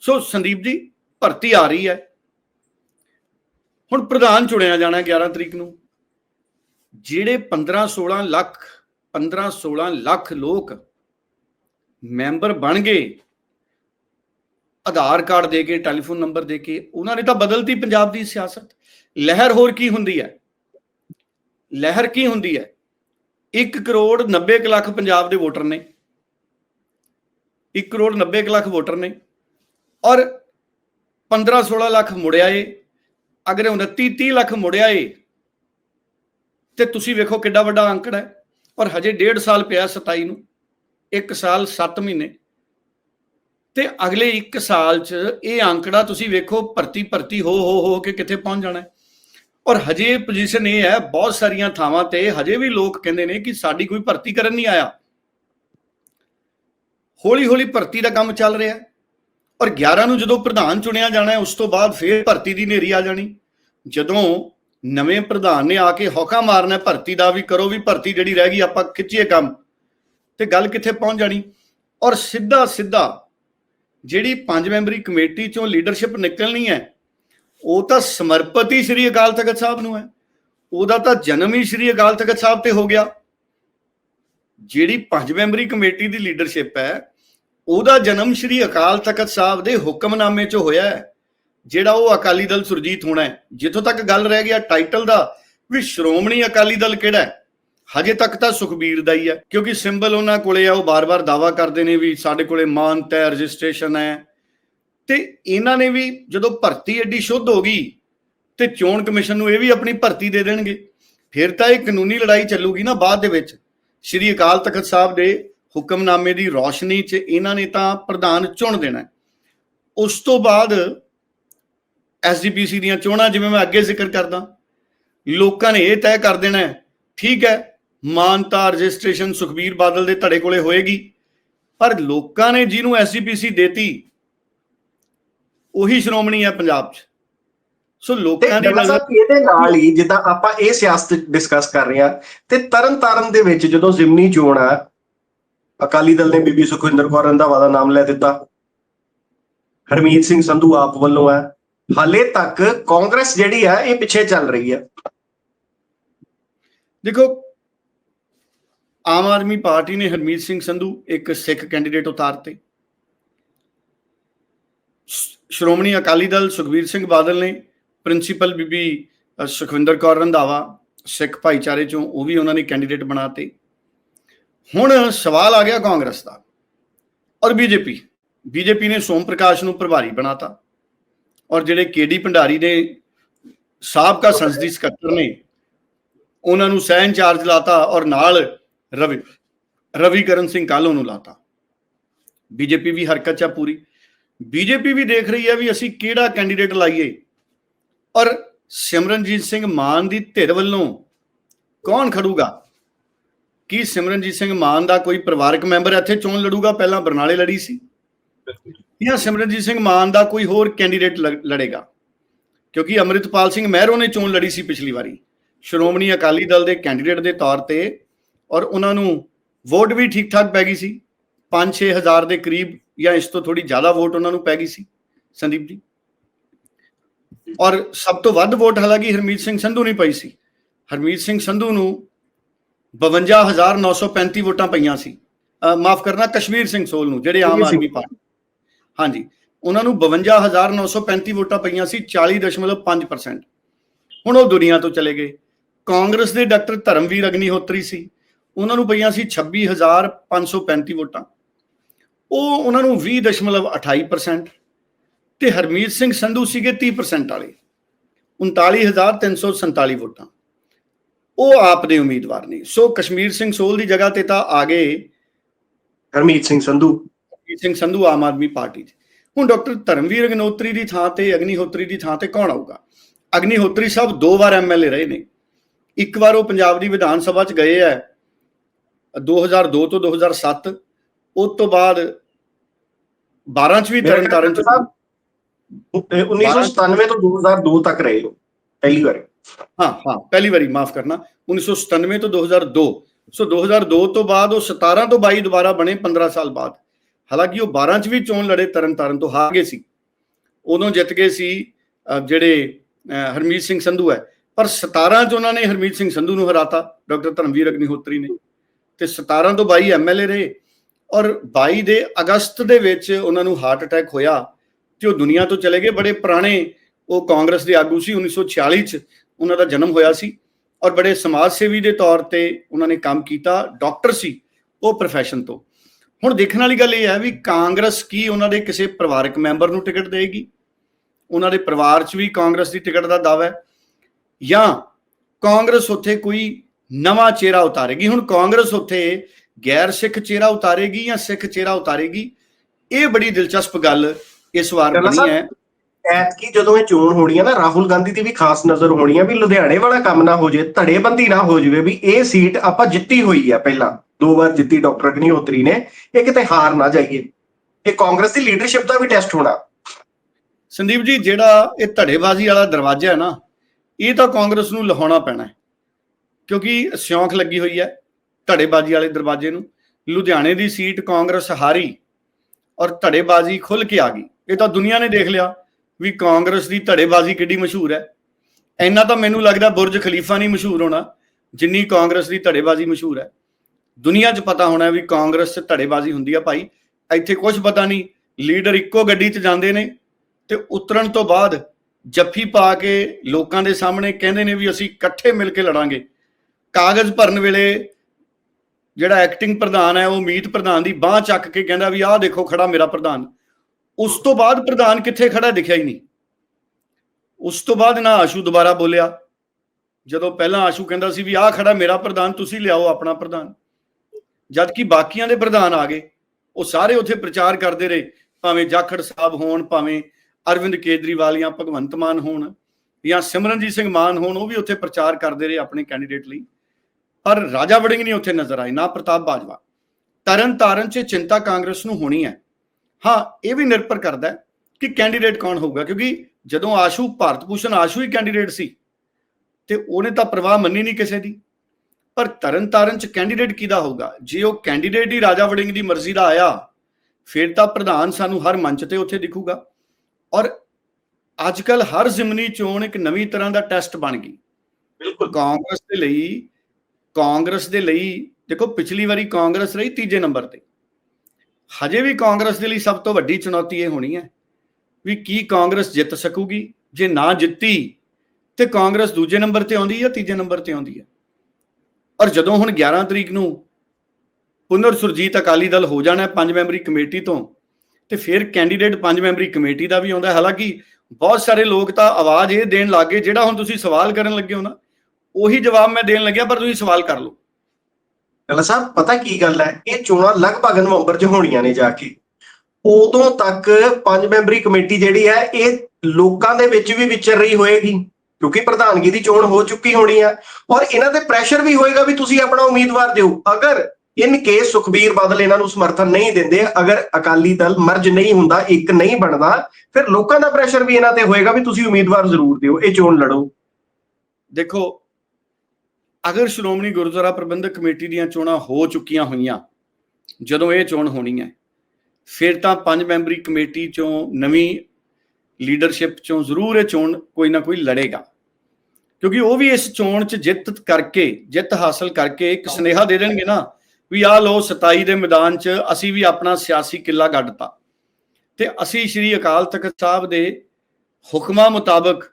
ਸੋ ਸੰਦੀਪ ਜੀ, ਭਰਤੀ ਆ ਰਹੀ ਹੈ। ਹੁਣ ਪ੍ਰਧਾਨ ਚੁਣਿਆ ਜਾਣਾ ਹੈ 11 ਤਰੀਕ ਨੂੰ। ਜਿਹੜੇ 15 16 ਲੱਖ 15 16 ਲੱਖ ਲੋਕ ਮੈਂਬਰ ਬਣ ਗਏ ਆਧਾਰ ਕਾਰਡ ਦੇ ਕੇ, ਟੈਲੀਫੋਨ ਨੰਬਰ ਦੇ ਕੇ, ਉਹਨਾਂ ਨੇ ਤਾਂ ਬਦਲਤੀ ਪੰਜਾਬ ਦੀ ਸਿਆਸਤ। ਲਹਿਰ ਹੋਰ ਕੀ ਹੁੰਦੀ ਹੈ? ਲਹਿਰ ਕੀ ਹੁੰਦੀ ਹੈ? 1 ਕਰੋੜ 90 ਕੁ ਲੱਖ ਪੰਜਾਬ ਦੇ ਵੋਟਰ ਨੇ। 1 ਕਰੋੜ 90 ਕੁ ਲੱਖ ਵੋਟਰ ਨੇ। ਔਰ 15 16 ਲੱਖ ਮੁੜਿਆ ਏ ਅਗਰ 29 30 ਲੱਖ ਮੁੜਿਆ ਏ ਤੇ ਤੁਸੀਂ ਵੇਖੋ ਕਿੱਡਾ ਵੱਡਾ ਅੰਕੜਾ ਹੈ। ਔਰ ਹਜੇ 1.5 ਸਾਲ ਪਿਆ 27 ਨੂੰ। 1 ਸਾਲ 7 ਮਹੀਨੇ। ਤੇ ਅਗਲੇ 1 ਸਾਲ ਚ ਇਹ ਅੰਕੜਾ ਤੁਸੀਂ ਵੇਖੋ ਭਰਤੀ ਭਰਤੀ ਹੋ ਹੋ ਹੋ ਕੇ ਕਿੱਥੇ ਪਹੁੰਚ ਜਾਣਾ ਔਰ ਹਜੇ ਪੋਜੀਸ਼ਨ ਇਹ ਹੈ, ਬਹੁਤ ਸਾਰੀਆਂ ਥਾਵਾਂ ਤੇ ਹਜੇ ਵੀ ਲੋਕ ਕਹਿੰਦੇ ਨੇ ਕਿ ਸਾਡੀ ਕੋਈ ਭਰਤੀ ਕਰਨ ਨਹੀਂ ਆਇਆ। ਹੌਲੀ ਹੌਲੀ ਭਰਤੀ ਦਾ ਕੰਮ ਚੱਲ ਰਿਹਾ ਔਰ 11 ਨੂੰ ਜਦੋਂ ਪ੍ਰਧਾਨ ਚੁਣਿਆ ਜਾਣਾ ਉਸ ਤੋਂ ਬਾਅਦ ਫੇਰ ਭਰਤੀ ਦੀ ਨੇਰੀ ਆ ਜਾਣੀ। ਜਦੋਂ ਨਵੇਂ ਪ੍ਰਧਾਨ ਨੇ ਆ ਕੇ ਹੌਕਾ ਮਾਰਨਾ ਭਰਤੀ ਦਾ ਵੀ ਕਰੋ ਵੀ ਭਰਤੀ ਜਿਹੜੀ ਰਹਿ ਗਈ, ਆਪਾਂ ਖਿੱਚੀਏ ਕੰਮ। ਤੇ ਗੱਲ ਕਿੱਥੇ ਪਹੁੰਚ ਜਾਣੀ? ਔਰ ਸਿੱਧਾ ਸਿੱਧਾ ਜਿਹੜੀ ਪੰਜ ਮੈਂਬਰੀ ਕਮੇਟੀ ਚੋਂ ਲੀਡਰਸ਼ਿਪ ਨਿਕਲਣੀ ਹੈ, ਉਹ ਤਾਂ ਸਮਰਪਿਤ ਹੀ ਸ੍ਰੀ ਅਕਾਲ ਤਖਤ ਸਾਹਿਬ ਨੂੰ ਹੈ। ਉਹਦਾ ਤਾਂ ਜਨਮ ਹੀ ਸ੍ਰੀ ਅਕਾਲ ਤਖਤ ਸਾਹਿਬ ਤੇ ਹੋ ਗਿਆ। ਜਿਹੜੀ ਪੰਜ ਮੈਂਬਰੀ ਕਮੇਟੀ ਦੀ ਲੀਡਰਸ਼ਿਪ ਹੈ, ਉਹਦਾ ਜਨਮ ਸ੍ਰੀ ਅਕਾਲ ਤਖਤ ਸਾਹਿਬ ਦੇ ਹੁਕਮਨਾਮੇ 'ਚ ਹੋਇਆ ਹੈ, ਜਿਹੜਾ ਉਹ ਅਕਾਲੀ ਦਲ ਸੁਰਜੀਤ ਹੋਣਾ ਹੈ। ਜਿੱਥੋਂ ਤੱਕ ਗੱਲ ਰਹਿ ਗਿਆ ਟਾਈਟਲ ਦਾ, ਵੀ ਸ਼੍ਰੋਮਣੀ ਅਕਾਲੀ ਦਲ ਕਿਹੜਾ ਹੈ? ਹਜੇ ਤੱਕ ਤਾਂ ਸੁਖਬੀਰ ਦਾ ਹੀ ਹੈ, ਕਿਉਂਕਿ ਸਿੰਬਲ ਉਹਨਾਂ ਕੋਲੇ ਆ, ਉਹ ਬਾਰ-ਬਾਰ ਦਾਵਾ ਕਰਦੇ ਨੇ ਵੀ ਸਾਡੇ ਕੋਲੇ ਮਾਨਤਾ ਹੈ ਰਜਿਸਟ੍ਰੇਸ਼ਨ ਹੈ। ਤੇ ਇਹਨਾਂ ਨੇ ਵੀ ਜਦੋਂ ਭਰਤੀ ਐਡੀ ਸ਼ੁੱਧ ਹੋ ਗਈ, ਤੇ ਚੋਣ ਕਮਿਸ਼ਨ ਨੂੰ ਇਹ ਵੀ ਆਪਣੀ ਭਰਤੀ ਦੇ ਦੇਣਗੇ। ਫਿਰ ਤਾਂ ਇਹ ਕਾਨੂੰਨੀ ਲੜਾਈ ਚੱਲੂਗੀ ਨਾ ਬਾਅਦ ਦੇ ਵਿੱਚ। ਸ਼੍ਰੀ ਅਕਾਲ ਤਖਤ ਸਾਹਿਬ ਦੇ ਹੁਕਮਨਾਮੇ ਦੀ ਰੌਸ਼ਨੀ 'ਚ ਇਹਨਾਂ ਨੇ ਤਾਂ ਪ੍ਰਧਾਨ ਚੁਣ ਦੇਣਾ ਉਸ ਤੋਂ ਬਾਅਦ ਐਸਜੀਪੀਸੀ ਦੀਆਂ ਚੋਣਾਂ, ਜਿਵੇਂ ਮੈਂ ਅੱਗੇ ਜ਼ਿਕਰ ਕਰਦਾ, ਲੋਕਾਂ ਨੇ ਇਹ ਤੈਅ ਕਰ ਦੇਣਾ ਠੀਕ ਹੈ ਮਾਨਤਾ ਰਜਿਸਟ੍ਰੇਸ਼ਨ ਸੁਖਬੀਰ ਬਾਦਲ ਦੇ ਧੜੇ ਕੋਲੇ ਹੋਏਗੀ। ਪਰ ਲੋਕਾਂ ਨੇ ਜਿਹਨੂੰ ਐਸਜੀਪੀਸੀ ਦੇਤੀ ਉਹੀ ਸ਼੍ਰੋਮਣੀ ਹੈ ਪੰਜਾਬ 'ਚ। ਸੋ ਲੋਕਾਂ ਦੀ ਨਜ਼ਰ ਇਹਦੇ ਨਾਲ ਹੀ ਜਿੱਦਾਂ ਆਪਾਂ ਇਹ ਸਿਆਸਤ ਡਿਸਕਸ ਕਰ ਰਹੇ ਹਾਂ ਤੇ ਤਰਨ ਤਾਰਨ ਦੇ ਵਿੱਚ ਜਦੋਂ ਜ਼ਿਮਨੀ ਚੋਣ ਆ ਅਕਾਲੀ ਦਲ ਨੇ ਬੀਬੀ ਸੁਖਵਿੰਦਰ ਕੌਰ ਰੰਧਾਵਾ ਦਾ ਨਾਮ ਲੈ ਦਿੱਤਾ। ਹਰਮੀਤ ਸਿੰਘ ਸੰਧੂ ਆਪ ਵੱਲੋਂ ਹੈ ਹਾਲੇ ਤੱਕ ਕਾਂਗਰਸ ਜਿਹੜੀ ਹੈ ਇਹ ਪਿੱਛੇ ਚੱਲ ਰਹੀ ਹੈ ਦੇਖੋ ਆਮ ਆਦਮੀ ਪਾਰਟੀ ਨੇ ਹਰਮੀਤ ਸਿੰਘ ਸੰਧੂ ਇੱਕ ਸਿੱਖ ਕੈਂਡੀਡੇਟ ਉਤਾਰਤੇ। ਸ਼- ਸ਼੍ਰੋਮਣੀ ਅਕਾਲੀ ਦਲ ਸੁਖਬੀਰ ਸਿੰਘ ਬਾਦਲ ਨੇ ਪ੍ਰਿੰਸੀਪਲ ਬੀਬੀ ਸੁਖਵਿੰਦਰ ਕੌਰ ਰੰਧਾਵਾ ਸਿੱਖ ਭਾਈਚਾਰੇ ਚੋਂ ਉਹ ਵੀ ਉਹਨਾਂ ਨੇ ਕੈਂਡੀਡੇਟ ਬਣਾਤੇ। ਹੁਣ ਸਵਾਲ ਆ ਗਿਆ ਕਾਂਗਰਸ ਦਾ ਔਰ ਬੀਜੇਪੀ। ਬੀਜੇਪੀ ਨੇ ਸੋਮ ਪ੍ਰਕਾਸ਼ ਨੂੰ ਪ੍ਰਭਾਰੀ ਬਣਾਤਾ ਔਰ ਜਿਹੜੇ ਕੇਡੀ ਭੰਡਾਰੀ ਨੇ ਸਾਬਕਾ ਸੰਸਦੀ ਸਕੱਤਰ ਨੇ, ਉਹਨਾਂ ਨੂੰ ਸਹਿ ਇੰਚਾਰਜ ਲਾਤਾ ਔਰ ਨਾਲ ਰਵੀ ਰਵੀਕਰਨ ਸਿੰਘ ਕਾਲੋ ਨੂੰ ਲਾਤਾ ਬੀਜੇਪੀ ਵੀ ਹਰਕਤ ਚ ਆ ਪੂਰੀ ਬੀਜੇਪੀ ਵੀ ਦੇਖ ਰਹੀ ਹੈ ਵੀ ਅਸੀਂ ਕਿਹੜਾ ਕੈਂਡੀਡੇਟ ਲਾਈਏ ਔਰ ਸਿਮਰਨਜੀਤ ਸਿੰਘ ਮਾਨ ਦੀ ਧਿਰ ਵੱਲੋਂ ਕੌਣ ਖੜੂਗਾ ਕੀ ਸਿਮਰਨਜੀਤ ਸਿੰਘ ਮਾਨ ਦਾ ਕੋਈ ਪਰਿਵਾਰਕ ਮੈਂਬਰ ਇੱਥੇ ਚੋਣ ਲੜੂਗਾ ਪਹਿਲਾਂ ਬਰਨਾਲੇ ਲੜੀ ਸੀ ਜਾਂ ਸਿਮਰਨਜੀਤ ਸਿੰਘ ਮਾਨ ਦਾ ਕੋਈ ਹੋਰ ਕੈਂਡੀਡੇਟ ਲੜੇਗਾ ਕਿਉਂਕਿ ਅਮਰਿਤਪਾਲ ਸਿੰਘ ਮਹਿਰੋ ਨੇ ਚੋਣ ਲੜੀ ਸੀ ਪਿਛਲੀ ਵਾਰੀ ਸ਼੍ਰੋਮਣੀ ਅਕਾਲੀ ਦਲ ਦੇ ਕੈਂਡੀਡੇਟ ਦੇ ਤੌਰ ਤੇ ਔਰ ਉਹਨਾਂ ਨੂੰ ਵੋਟ ਵੀ ਠੀਕ ਠਾਕ ਪੈ ਗਈ ਸੀ। 5-6 ਹਜ਼ਾਰ ਦੇ ਕਰੀਬ ਜਾਂ ਇਸ ਤੋਂ ਥੋੜੀ ਜ਼ਿਆਦਾ ਵੋਟ ਉਹਨਾਂ ਨੂੰ ਪੈ ਗਈ ਸੀ ਸੰਦੀਪ ਜੀ। ਔਰ ਸਭ ਤੋਂ ਵੱਧ ਵੋਟ ਹਾਲਾਂਕਿ ਹਰਮੀਤ ਸਿੰਘ ਸੰਧੂ ਨਹੀਂ ਪਈ ਸੀ। ਹਰਮੀਤ ਸਿੰਘ ਸੰਧੂ ਨੂੰ 52935 ਵੋਟਾਂ ਪਈਆਂ ਸੀ। ਮਾਫ ਕਰਨਾ ਕਸ਼ਮੀਰ ਸਿੰਘ ਸੋਲ ਨੂੰ ਜਿਹੜੇ ਆਮ ਆਦਮੀ ਪਾਰਟੀ। ਹਾਂਜੀ ਉਹਨਾਂ ਨੂੰ 52935 ਵੋਟਾਂ ਪਈਆਂ ਸੀ 40.5% ਹੁਣ ਉਹ ਦੁਨੀਆ ਤੋਂ ਚਲੇ ਗਏ। ਕਾਂਗਰਸ ਦੇ ਡਾਕਟਰ ਧਰਮਵੀਰ ਅਗਨੀਹੋਤਰੀ ਸੀ। ਉਹਨਾਂ ਨੂੰ ਪਈਆਂ ਸੀ 26535 ਵੋਟਾਂ। ਉਹ ਉਹਨਾਂ ਨੂੰ 20.28% ਤੇ ਹਰਮੀਤ ਸਿੰਘ ਸੰਧੂ ਸੀਗੇ 30% ਵਾਲੇ 39347 ਵੋਟਾਂ। ਉਹ ਆਪ ਦੇ ਉਮੀਦਵਾਰ ਨਹੀਂ ਸੋ ਕਸ਼ਮੀਰ ਸਿੰਘ ਸੋਲ ਦੀ ਜਗ੍ਹਾ ਤੇ ਤਾਂ ਆ ਗਏ ਹਰਮੀਤ ਸਿੰਘ ਸੰਧੂ। ਹਰਮੀਤ ਸਿੰਘ ਸੰਧੂ ਆਮ ਆਦਮੀ ਪਾਰਟੀ 'ਚ ਹੁਣ ਡਾਕਟਰ ਧਰਮਵੀਰ ਅਗਨੋਤਰੀ ਦੀ ਥਾਂ ਤੇ ਅਗਨੀਹੋਤਰੀ ਦੀ ਥਾਂ ਤੇ ਕੌਣ ਆਊਗਾ? ਅਗਨੀਹੋਤਰੀ ਸਾਹਿਬ ਦੋ ਵਾਰ ਐਮਐਲਏ ਰਹੇ ਨੇ। ਇੱਕ ਵਾਰ ਉਹ ਪੰਜਾਬ ਦੀ ਵਿਧਾਨ ਸਭਾ 'ਚ ਗਏ ਐ। 2002 ਤੋਂ 2007 ਉਸ ਤੋਂ ਬਾਅਦ 12 'ਚ ਵੀ ਤਰਨ ਤਾਰਨ 'ਚ 1997 ਤੋਂ 2002 ਤੱਕ ਰਹੇ ਹੋ ਪਹਿਲੀ ਵਾਰ। ਹਾਂ ਹਾਂ ਪਹਿਲੀ ਵਾਰੀ ਮਾਫ ਕਰਨਾ। 1997 ਤੋਂ 2002 ਸੋ 2002 ਤੋਂ ਬਾਅਦ ਉਹ 17 ਤੋਂ 22 ਦੁਬਾਰਾ ਬਣੇ 15 ਸਾਲ ਬਾਅਦ। ਹਾਲਾਂਕਿ ਉਹ 12 ਚ ਵੀ ਚੋਣ ਲੜੇ ਤਰਨ ਤਾਰਨ ਤੋਂ ਹਾਰ ਗਏ ਸੀ। ਉਦੋਂ ਜਿੱਤ ਗਏ ਸੀ ਜਿਹੜੇ ਹਰਮੀਤ ਸਿੰਘ ਸੰਧੂ ਹੈ। ਪਰ 17 ਚ ਉਹਨਾਂ ਨੇ ਹਰਮੀਤ ਸਿੰਘ ਸੰਧੂ ਨੂੰ ਹਰਾਤਾ ਡਾਕਟਰ ਧਰਮਵੀਰ ਅਗਨੀਹੋਤਰੀ ਨੇ। ਤੇ 17 ਤੋਂ 22 ਐਮਐਲਏ ਰਹੇ ਔਰ 22 ਦੇ ਅਗਸਤ ਦੇ ਵਿੱਚ ਉਹਨਾਂ ਨੂੰ ਹਾਰਟ ਅਟੈਕ ਹੋਇਆ ਤੇ ਉਹ ਦੁਨੀਆ ਤੋਂ ਚਲੇ ਗਏ। ਬੜੇ ਪੁਰਾਣੇ ਉਹ ਕਾਂਗਰਸ ਦੇ ਆਗੂ ਸੀ 1946 ਚ ਉਹਨਾਂ ਦਾ ਜਨਮ ਹੋਇਆ ਸੀ ਔਰ ਬੜੇ ਸਮਾਜ ਸੇਵੀ ਦੇ ਤੌਰ ਤੇ ਉਹਨਾਂ ਨੇ ਕੰਮ ਕੀਤਾ, ਡਾਕਟਰ ਸੀ ਉਹ profession ਤੋਂ। ਹੁਣ ਦੇਖਣ ਵਾਲੀ ਗੱਲ ਇਹ ਹੈ ਵੀ ਕਾਂਗਰਸ ਕੀ ਉਹਨਾਂ ਦੇ ਕਿਸੇ ਪਰਿਵਾਰਕ ਮੈਂਬਰ ਨੂੰ ਟਿਕਟ ਦੇਗੀ ਉਹਨਾਂ ਦੇ ਪਰਿਵਾਰ 'ਚ ਵੀ ਕਾਂਗਰਸ ਦੀ ਟਿਕਟ ਦਾ ਦਾਅਵਾ ਹੈ ਜਾਂ ਕਾਂਗਰਸ ਉੱਥੇ ਕੋਈ ਨਵਾਂ ਚਿਹਰਾ ਉਤਾਰੇਗੀ। ਹੁਣ ਕਾਂਗਰਸ ਉੱਥੇ ਗੈਰ ਸਿੱਖ ਚਿਹਰਾ ਉਤਾਰੇਗੀ ਜਾਂ ਸਿੱਖ ਚਿਹਰਾ ਉਤਾਰੇਗੀ ਇਹ ਬੜੀ ਦਿਲਚਸਪ ਗੱਲ ਇਸ ਵਾਰ ਬਣੀ ਹੈ। ਐਤਕੀ ਜਦੋਂ ਇਹ ਚੋਣ ਹੋਣੀ ਆ ਨਾ ਰਾਹੁਲ ਗਾਂਧੀ ਦੀ ਵੀ ਖਾਸ ਨਜ਼ਰ ਹੋਣੀ ਆ ਵੀ ਲੁਧਿਆਣੇ ਵਾਲਾ ਕੰਮ ਨਾ ਹੋ ਜੇ ਧੜੇਬੰਦੀ ਨਾ ਹੋ ਜਾਵੇ ਵੀ ਇਹ ਸੀਟ ਆਪਾਂ ਜਿੱਤੀ ਹੋਈ ਆ ਪਹਿਲਾਂ। ਦੋ ਵਾਰ ਜਿੱਤੀ ਡਾਕਟਰ ਅਗਨੀਹੋਤਰੀ ਨੇ ਇਹ ਕਿਤੇ ਹਾਰ ਨਾ ਜਾਈਏ। ਇਹ ਕਾਂਗਰਸ ਦੀ ਲੀਡਰਸ਼ਿਪ ਦਾ ਵੀ ਟੈਸਟ ਹੋਣਾ। ਸੰਦੀਪ ਜੀ ਜਿਹੜਾ ਇਹ ਧੜੇਬਾਜ਼ੀ ਵਾਲਾ ਦਰਵਾਜ਼ਾ ਹੈ ਨਾ ਇਹ ਤਾਂ ਕਾਂਗਰਸ ਨੂੰ ਲਹਾਉਣਾ ਪੈਣਾ ਹੈ। ਕਿਉਂਕਿ ਸਿਉਂਖ ਲੱਗੀ ਹੋਈ ਹੈ ਧੜੇਬਾਜ਼ੀ ਵਾਲੇ ਦਰਵਾਜ਼ੇ ਨੂੰ। ਲੁਧਿਆਣੇ ਦੀ ਸੀਟ ਕਾਂਗਰਸ ਹਾਰੀ ਔਰ ਧੜੇਬਾਜ਼ੀ ਖੁੱਲ ਕੇ ਆ ਗਈ। ਇਹ ਤਾਂ ਦੁਨੀਆ ਨੇ ਦੇਖ ਲਿਆ ਵੀ ਕਾਂਗਰਸ ਦੀ ਧੜੇਬਾਜ਼ੀ ਕਿੱਡੀ ਮਸ਼ਹੂਰ ਹੈ। ਇੰਨਾ ਤਾਂ ਮੈਨੂੰ ਲੱਗਦਾ ਬੁਰਜ ਖਲੀਫਾ ਨਹੀਂ ਮਸ਼ਹੂਰ ਹੋਣਾ ਜਿੰਨੀ ਕਾਂਗਰਸ ਦੀ ਧੜੇਬਾਜ਼ੀ ਮਸ਼ਹੂਰ ਹੈ। ਦੁਨੀਆ 'ਚ ਪਤਾ ਹੋਣਾ ਵੀ ਕਾਂਗਰਸ 'ਚ ਧੜੇਬਾਜ਼ੀ ਹੁੰਦੀ ਆ ਭਾਈ। ਇੱਥੇ ਕੁਝ ਪਤਾ ਨਹੀਂ, ਲੀਡਰ ਇੱਕੋ ਗੱਡੀ 'ਚ ਜਾਂਦੇ ਨੇ ਤੇ ਉਤਰਨ ਤੋਂ ਬਾਅਦ ਜੱਫੀ ਪਾ ਕੇ ਲੋਕਾਂ ਦੇ ਸਾਹਮਣੇ ਕਹਿੰਦੇ ਨੇ ਵੀ ਅਸੀਂ ਇਕੱਠੇ ਮਿਲ ਕੇ ਲੜਾਂਗੇ। ਕਾਗਜ਼ ਭਰਨ ਵੇਲੇ ਜਿਹੜਾ ਐਕਟਿੰਗ ਪ੍ਰਧਾਨ ਹੈ, ਉਹ ਮੀਤ ਪ੍ਰਧਾਨ ਦੀ ਬਾਹ ਚੱਕ ਕੇ ਕਹਿੰਦਾ ਵੀ ਆਹ ਦੇਖੋ ਖੜਾ ਮੇਰਾ ਪ੍ਰਧਾਨ। ਉਸ ਤੋਂ ਬਾਅਦ ਪ੍ਰਧਾਨ ਕਿੱਥੇ ਖੜਾ ਦਿਖਿਆ ਹੀ ਨਹੀਂ। ਉਸ ਤੋਂ ਬਾਅਦ ਨਾ ਆਸ਼ੂ ਦੁਬਾਰਾ ਬੋਲਿਆ। ਜਦੋਂ ਪਹਿਲਾਂ ਆਸ਼ੂ ਕਹਿੰਦਾ ਸੀ ਵੀ ਆਹ ਖੜਾ ਮੇਰਾ ਪ੍ਰਧਾਨ, ਤੁਸੀਂ ਲਿਆਓ ਆਪਣਾ ਪ੍ਰਧਾਨ। ਜਦ ਕਿ ਬਾਕੀਆਂ ਦੇ ਪ੍ਰਧਾਨ ਆ ਗਏ, ਉਹ ਸਾਰੇ ਉੱਥੇ ਪ੍ਰਚਾਰ ਕਰਦੇ ਰਹੇ, ਭਾਵੇਂ ਜਾਖੜ ਸਾਹਿਬ ਹੋਣ, ਭਾਵੇਂ ਅਰਵਿੰਦ ਕੇਜਰੀਵਾਲ ਜਾਂ ਭਗਵੰਤ ਮਾਨ ਹੋਣ ਜਾਂ ਸਿਮਰਨਜੀਤ ਸਿੰਘ ਮਾਨ ਹੋਣ, ਉਹ ਵੀ ਉੱਥੇ ਪ੍ਰਚਾਰ ਕਰਦੇ ਰਹੇ ਆਪਣੇ ਕੈਂਡੀਡੇਟ ਲਈ। ਪਰ ਰਾਜਾ ਵੜਿੰਗ ਨਹੀਂ ਉੱਥੇ ਨਜ਼ਰ ਆਈ ਨਾ ਪ੍ਰਤਾਪ ਬਾਜਵਾ। ਤਰਨ ਤਾਰਨ 'ਚ ਚਿੰਤਾ ਕਾਂਗਰਸ ਨੂੰ ਹੋਣੀ ਹੈ। ਹਾਂ ਇਹ ਵੀ ਨਿਰਭਰ ਕਰਦਾ ਹੈ ਕਿ ਕੈਂਡੀਡੇਟ ਕੌਣ ਹੋਊਗਾ ਕਿਉਂਕਿ ਜਦੋਂ ਆਸ਼ੂ ਭਾਰਤ ਭੂਸ਼ਣ ਆਸ਼ੂ ਹੀ ਕੈਂਡੀਡੇਟ ਸੀ ਤੇ ਉਹਨੇ ਤਾਂ ਪ੍ਰਵਾਹ ਮੰਨੀ ਨਹੀਂ ਕਿਸੇ ਦੀ। ਪਰ ਤਰਨ ਤਾਰਨ 'ਚ ਕੈਂਡੀਡੇਟ ਕਿਹਦਾ ਹੋਊਗਾ? ਜੇ ਉਹ ਕੈਂਡੀਡੇਟ ਹੀ ਰਾਜਾ ਵੜਿੰਗ ਦੀ ਮਰਜ਼ੀ ਦਾ ਆਇਆ ਫਿਰ ਤਾਂ ਪ੍ਰਧਾਨ ਸਾਨੂੰ ਹਰ ਮੰਚ ਤੇ ਉੱਥੇ ਦਿਖੂਗਾ। ਔਰ ਅੱਜ ਕੱਲ ਹਰ ਜ਼ਿਮਨੀ ਚੋਣ ਇੱਕ ਨਵੀਂ ਤਰ੍ਹਾਂ ਦਾ ਟੈਸਟ ਬਣ ਗਈ। ਬਿਲਕੁਲ। ਕਾਂਗਰਸ ਦੇ ਲਈ ਕਾਂਗਰਸ ਦੇ ਲਈ, ਦੇਖੋ ਪਿਛਲੀ ਵਾਰੀ ਕਾਂਗਰਸ ਰਹੀ ਤੀਜੇ ਨੰਬਰ ਤੇ। ਹਜੇ ਵੀ ਕਾਂਗਰਸ ਦੇ ਲਈ ਸਭ ਤੋਂ ਵੱਡੀ ਚੁਣੌਤੀ ਇਹ ਹੋਣੀ ਹੈ ਵੀ ਕੀ ਕਾਂਗਰਸ ਜਿੱਤ ਸਕੂਗੀ। ਜੇ ਨਾ ਜਿੱਤੀ, ਤੇ ਕਾਂਗਰਸ ਦੂਜੇ ਨੰਬਰ ਤੇ ਆਉਂਦੀ ਹੈ ਜਾਂ ਤੀਜੇ ਨੰਬਰ ਤੇ ਆਉਂਦੀ ਹੈ। ਔਰ ਜਦੋਂ ਹੁਣ 11 ਤਰੀਕ ਨੂੰ ਪੁਨਰ ਸੁਰਜੀਤ ਅਕਾਲੀ ਦਲ ਹੋ ਜਾਣਾ ਪੰਜ ਮੈਂਬਰੀ ਕਮੇਟੀ ਤੋਂ, ਤੇ ਫਿਰ ਕੈਂਡੀਡੇਟ ਪੰਜ ਮੈਂਬਰੀ ਕਮੇਟੀ ਦਾ ਵੀ ਆਉਂਦਾ ਹਾਲਾਂਕਿ ਬਹੁਤ ਸਾਰੇ ਲੋਕ ਤਾਂ ਆਵਾਜ਼ ਇਹ ਦੇਣ ਲੱਗੇ ਜਿਹੜਾ ਹੁਣ ਤੁਸੀਂ ਸਵਾਲ ਕਰਨ ਲੱਗੇ ਹੋ ਨਾ ਉਹੀ ਜਵਾਬ ਮੈਂ ਦੇਣ ਲੱਗਿਆ ਪਰ ਤੁਸੀਂ ਸਵਾਲ ਕਰ ਲਓ। ਕੱਲਾ ਸਾਹਿਬ ਪਤਾ ਕੀ ਗੱਲ ਹੈ? ਇਹ ਚੋਣਾਂ ਲਗਭਗ ਨਵੰਬਰ 'ਚ ਹੋਣੀਆਂ ਨੇ ਜਾ ਕੇ। ਉਦੋਂ ਤੱਕ ਪੰਜ ਮੈਂਬਰੀ ਕਮੇਟੀ ਜਿਹੜੀ ਹੈ ਇਹ ਲੋਕਾਂ ਦੇ ਵਿੱਚ ਵੀ ਵਿਚਰ ਰਹੀ ਹੋਏਗੀ ਕਿਉਂਕਿ ਪ੍ਰਧਾਨਗੀ ਦੀ ਚੋਣ ਹੋ ਚੁੱਕੀ ਹੋਣੀ ਹੈ ਔਰ ਇਹਨਾਂ ਤੇ ਪ੍ਰੈਸ਼ਰ ਵੀ ਹੋਏਗਾ ਵੀ ਤੁਸੀਂ ਆਪਣਾ ਉਮੀਦਵਾਰ ਦਿਓ। ਅਗਰ ਇਨ ਕੇਸ ਸੁਖਬੀਰ ਬਾਦਲ ਇਹਨਾਂ ਨੂੰ ਸਮਰਥਨ ਨਹੀਂ ਦਿੰਦੇ ਅਗਰ ਅਕਾਲੀ ਦਲ ਮਰਜ ਨਹੀਂ ਹੁੰਦਾ ਇੱਕ ਨਹੀਂ ਬਣਦਾ ਫਿਰ ਲੋਕਾਂ ਦਾ ਪ੍ਰੈਸ਼ਰ ਵੀ ਇਹਨਾਂ ਤੇ ਹੋਏਗਾ ਵੀ ਤੁਸੀਂ ਉਮੀਦਵਾਰ ਜ਼ਰੂਰ ਦਿਓ ਇਹ ਚੋਣ ਲੜੋ। ਦੇਖੋ ਅਗਰ ਸ਼੍ਰੋਮਣੀ ਗੁਰਦੁਆਰਾ ਪ੍ਰਬੰਧਕ ਕਮੇਟੀ ਦੀਆਂ ਚੋਣਾਂ ਹੋ ਚੁੱਕੀਆਂ ਹੋਈਆਂ, ਜਦੋਂ ਇਹ ਚੋਣ ਹੋਣੀ ਹੈ, ਫਿਰ ਤਾਂ ਪੰਜ ਮੈਂਬਰੀ ਕਮੇਟੀ ਚੋਂ ਨਵੀਂ ਲੀਡਰਸ਼ਿਪ ਚੋਂ ਜ਼ਰੂਰ ਇਹ ਚੋਣ ਕੋਈ ਨਾ ਕੋਈ ਲੜੇਗਾ। ਕਿਉਂਕਿ ਉਹ ਵੀ ਇਸ ਚੋਣ 'ਚ ਜਿੱਤ ਕਰਕੇ, ਜਿੱਤ ਹਾਸਲ ਕਰਕੇ ਇੱਕ ਸੁਨੇਹਾ ਦੇ ਦੇਣਗੇ ਨਾ ਵੀ ਆਹ ਲੋ 27 ਦੇ ਮੈਦਾਨ 'ਚ ਅਸੀਂ ਵੀ ਆਪਣਾ ਸਿਆਸੀ ਕਿੱਲਾ ਗੱਡਤਾ। ਤੇ ਅਸੀਂ ਸ੍ਰੀ ਅਕਾਲ ਤਖਤ ਸਾਹਿਬ ਦੇ ਹੁਕਮਾਂ ਮੁਤਾਬਕ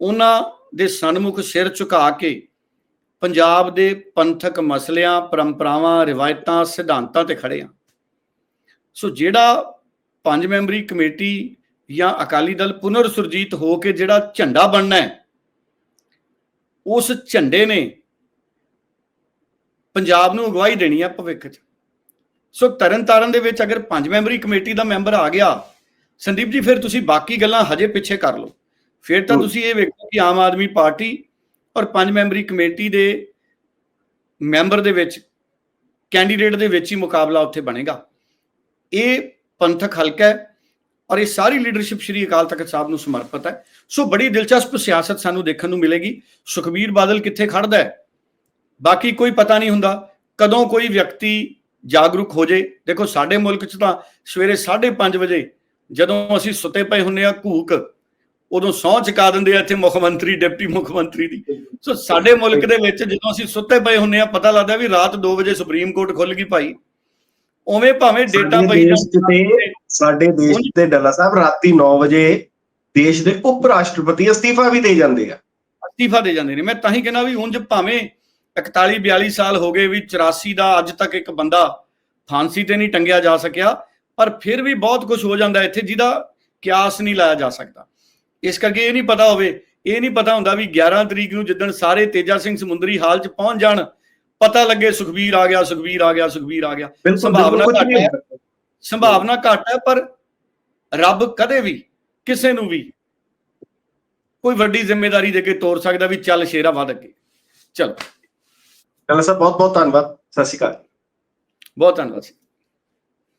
ਉਹਨਾਂ ਦੇ ਸਨਮੁਖ ਸਿਰ ਝੁਕਾ ਕੇ ਪੰਜਾਬ ਦੇ ਪੰਥਕ ਮਸਲਿਆਂ ਪਰੰਪਰਾਵਾਂ ਰਿਵਾਇਤਾਂ ਸਿਧਾਂਤਾਂ ਤੇ ਖੜੇ ਆ। ਸੋ ਜਿਹੜਾ ਪੰਜ ਮੈਂਬਰੀ ਕਮੇਟੀ ਜਾਂ ਅਕਾਲੀ ਦਲ ਪੁਨਰ ਸੁਰਜੀਤ ਹੋ ਕੇ ਜਿਹੜਾ ਝੰਡਾ ਬਣਨਾ ਹੈ ਉਸ ਝੰਡੇ ਨੇ ਪੰਜਾਬ ਨੂੰ ਅਗਵਾਈ ਦੇਣੀ ਆ ਭਵਿੱਖ 'ਚ। ਸੋ ਤਰਨਤਾਰਨ ਦੇ ਵਿੱਚ ਅਗਰ ਪੰਜ ਮੈਂਬਰੀ ਕਮੇਟੀ ਦਾ ਮੈਂਬਰ ਆ ਗਿਆ ਸੰਦੀਪ ਜੀ ਫਿਰ ਤੁਸੀਂ ਬਾਕੀ ਗੱਲਾਂ ਹਜੇ ਪਿੱਛੇ ਕਰ ਲਓ। ਫਿਰ ਤਾਂ। ਤੁਸੀਂ ਇਹ ਵੇਖੋ ਕਿ ਆਮ ਆਦਮੀ ਪਾਰਟੀ ਔਰ ਪੰਜ ਮੈਂਬਰੀ ਕਮੇਟੀ ਦੇ ਮੈਂਬਰ ਦੇ ਵਿੱਚ, ਕੈਂਡੀਡੇਟ ਦੇ ਵਿੱਚ ਹੀ ਮੁਕਾਬਲਾ ਉੱਥੇ ਬਣੇਗਾ। ਇਹ ਪੰਥਕ ਹਲਕਾ ਹੈ ਔਰ ਇਹ ਸਾਰੀ ਲੀਡਰਸ਼ਿਪ ਸ਼੍ਰੀ ਅਕਾਲ ਤਖਤ ਸਾਹਿਬ ਨੂੰ ਸਮਰਪਿਤ ਹੈ। ਸੋ ਬੜੀ ਦਿਲਚਸਪ ਸਿਆਸਤ ਸਾਨੂੰ ਦੇਖਣ ਨੂੰ ਮਿਲੇਗੀ। ਸੁਖਬੀਰ ਬਾਦਲ ਕਿੱਥੇ ਖੜਦਾ ਹੈ? ਬਾਕੀ ਕੋਈ ਪਤਾ ਨਹੀਂ ਹੁੰਦਾ ਕਦੋਂ ਕੋਈ ਵਿਅਕਤੀ ਜਾਗਰੂਕ ਹੋ ਜੇ। ਦੇਖੋ ਸਾਡੇ ਮੁਲਕ 'ਚ ਤਾਂ ਸਵੇਰੇ 5:30 ਵਜੇ ਜਦੋਂ ਅਸੀਂ ਸੁੱਤੇ ਪਏ ਹੁੰਨੇ ਆ ਘੂਕ ਉਦੋਂ ਸਹੁੰ ਚੁਕਾ ਦਿੰਦੇ ਆ ਇੱਥੇ ਮੁੱਖ ਮੰਤਰੀ ਡਿਪਟੀ ਮੁੱਖ ਮੰਤਰੀ ਦੀ। ਸੋ ਸਾਡੇ ਮੁਲਕ ਦੇ ਵਿੱਚ ਜਦੋਂ ਅਸੀਂ ਸੁੱਤੇ ਪਏ ਹੁੰਨੇ ਆ ਪਤਾ ਲੱਗਦਾ ਵੀ ਰਾਤ 2 ਵਜੇ ਸੁਪਰੀਮ ਕੋਰਟ ਖੁੱਲ ਗਈ ਭਾਈ। ਉਵੇਂ ਭਾਵੇਂ ਡੇਟਾ ਪਈ ਸਾਡੇ ਦੇਸ਼ ਤੇ ਡੱਲਾ ਸਾਹਿਬ ਰਾਤੀ 9 ਵਜੇ ਦੇਸ਼ ਦੇ ਉਪ ਰਾਸ਼ਟਰਪਤੀ ਅਸਤੀਫਾ ਵੀ ਦੇ ਜਾਂਦੇ ਆ। ਅਸਤੀਫਾ ਦੇ ਜਾਂਦੇ ਨੇ। ਮੈਂ ਤਾਂ ਹੀ ਕਹਿੰਦਾ ਵੀ ਉਂਝ ਭਾਵੇਂ 41 42 ਸਾਲ ਹੋ ਗਏ ਵੀ 84 ਦਾ ਅੱਜ ਤੱਕ ਇੱਕ ਬੰਦਾ ਫਾਂਸੀ ਤੇ ਨਹੀਂ ਟੰਗਿਆ ਜਾ ਸਕਿਆ ਪਰ ਫਿਰ ਵੀ ਬਹੁਤ ਕੁਝ ਹੋ ਜਾਂਦਾ ਇੱਥੇ ਜਿਹਦਾ ਕਿਆਸ ਨਹੀਂ ਲਾਇਆ ਜਾ ਸਕਦਾ। ਇਸ ਕਰਕੇ ਇਹ ਨਹੀਂ ਪਤਾ ਹੋਵੇ ਇਹ ਨਹੀਂ ਪਤਾ ਹੁੰਦਾ ਵੀ 11 ਤਰੀਕ ਨੂੰ ਜਿੱਦਣ ਸਾਰੇ ਤੇਜਾ ਸਿੰਘ ਸਮੁੰਦਰੀ ਹਾਲ 'ਚ ਪਹੁੰਚ ਜਾਣ ਪਤਾ ਲੱਗੇ ਸੁਖਬੀਰ ਆ ਗਿਆ ਸੁਖਬੀਰ ਆ ਗਿਆ ਸੁਖਬੀਰ ਆ ਗਿਆ। ਸੰਭਾਵਨਾ ਘੱਟ ਹੈ। ਸੰਭਾਵਨਾ ਘੱਟ ਹੈ ਪਰ ਰੱਬ ਕਦੇ ਵੀ ਕਿਸੇ ਨੂੰ ਵੀ ਕੋਈ ਵੱਡੀ ਜ਼ਿੰਮੇਵਾਰੀ ਦੇ ਕੇ ਤੋਰ ਸਕਦਾ ਵੀ ਚੱਲ ਸ਼ੇਰਾ ਵੱਧ ਅੱਗੇ। ਚਲੋ। ਡੱਲਾ ਸਾਹਿਬ ਬਹੁਤ ਬਹੁਤ ਧੰਨਵਾਦ। ਸਤਿ ਸ਼੍ਰੀ ਅਕਾਲ। ਬਹੁਤ ਧੰਨਵਾਦ।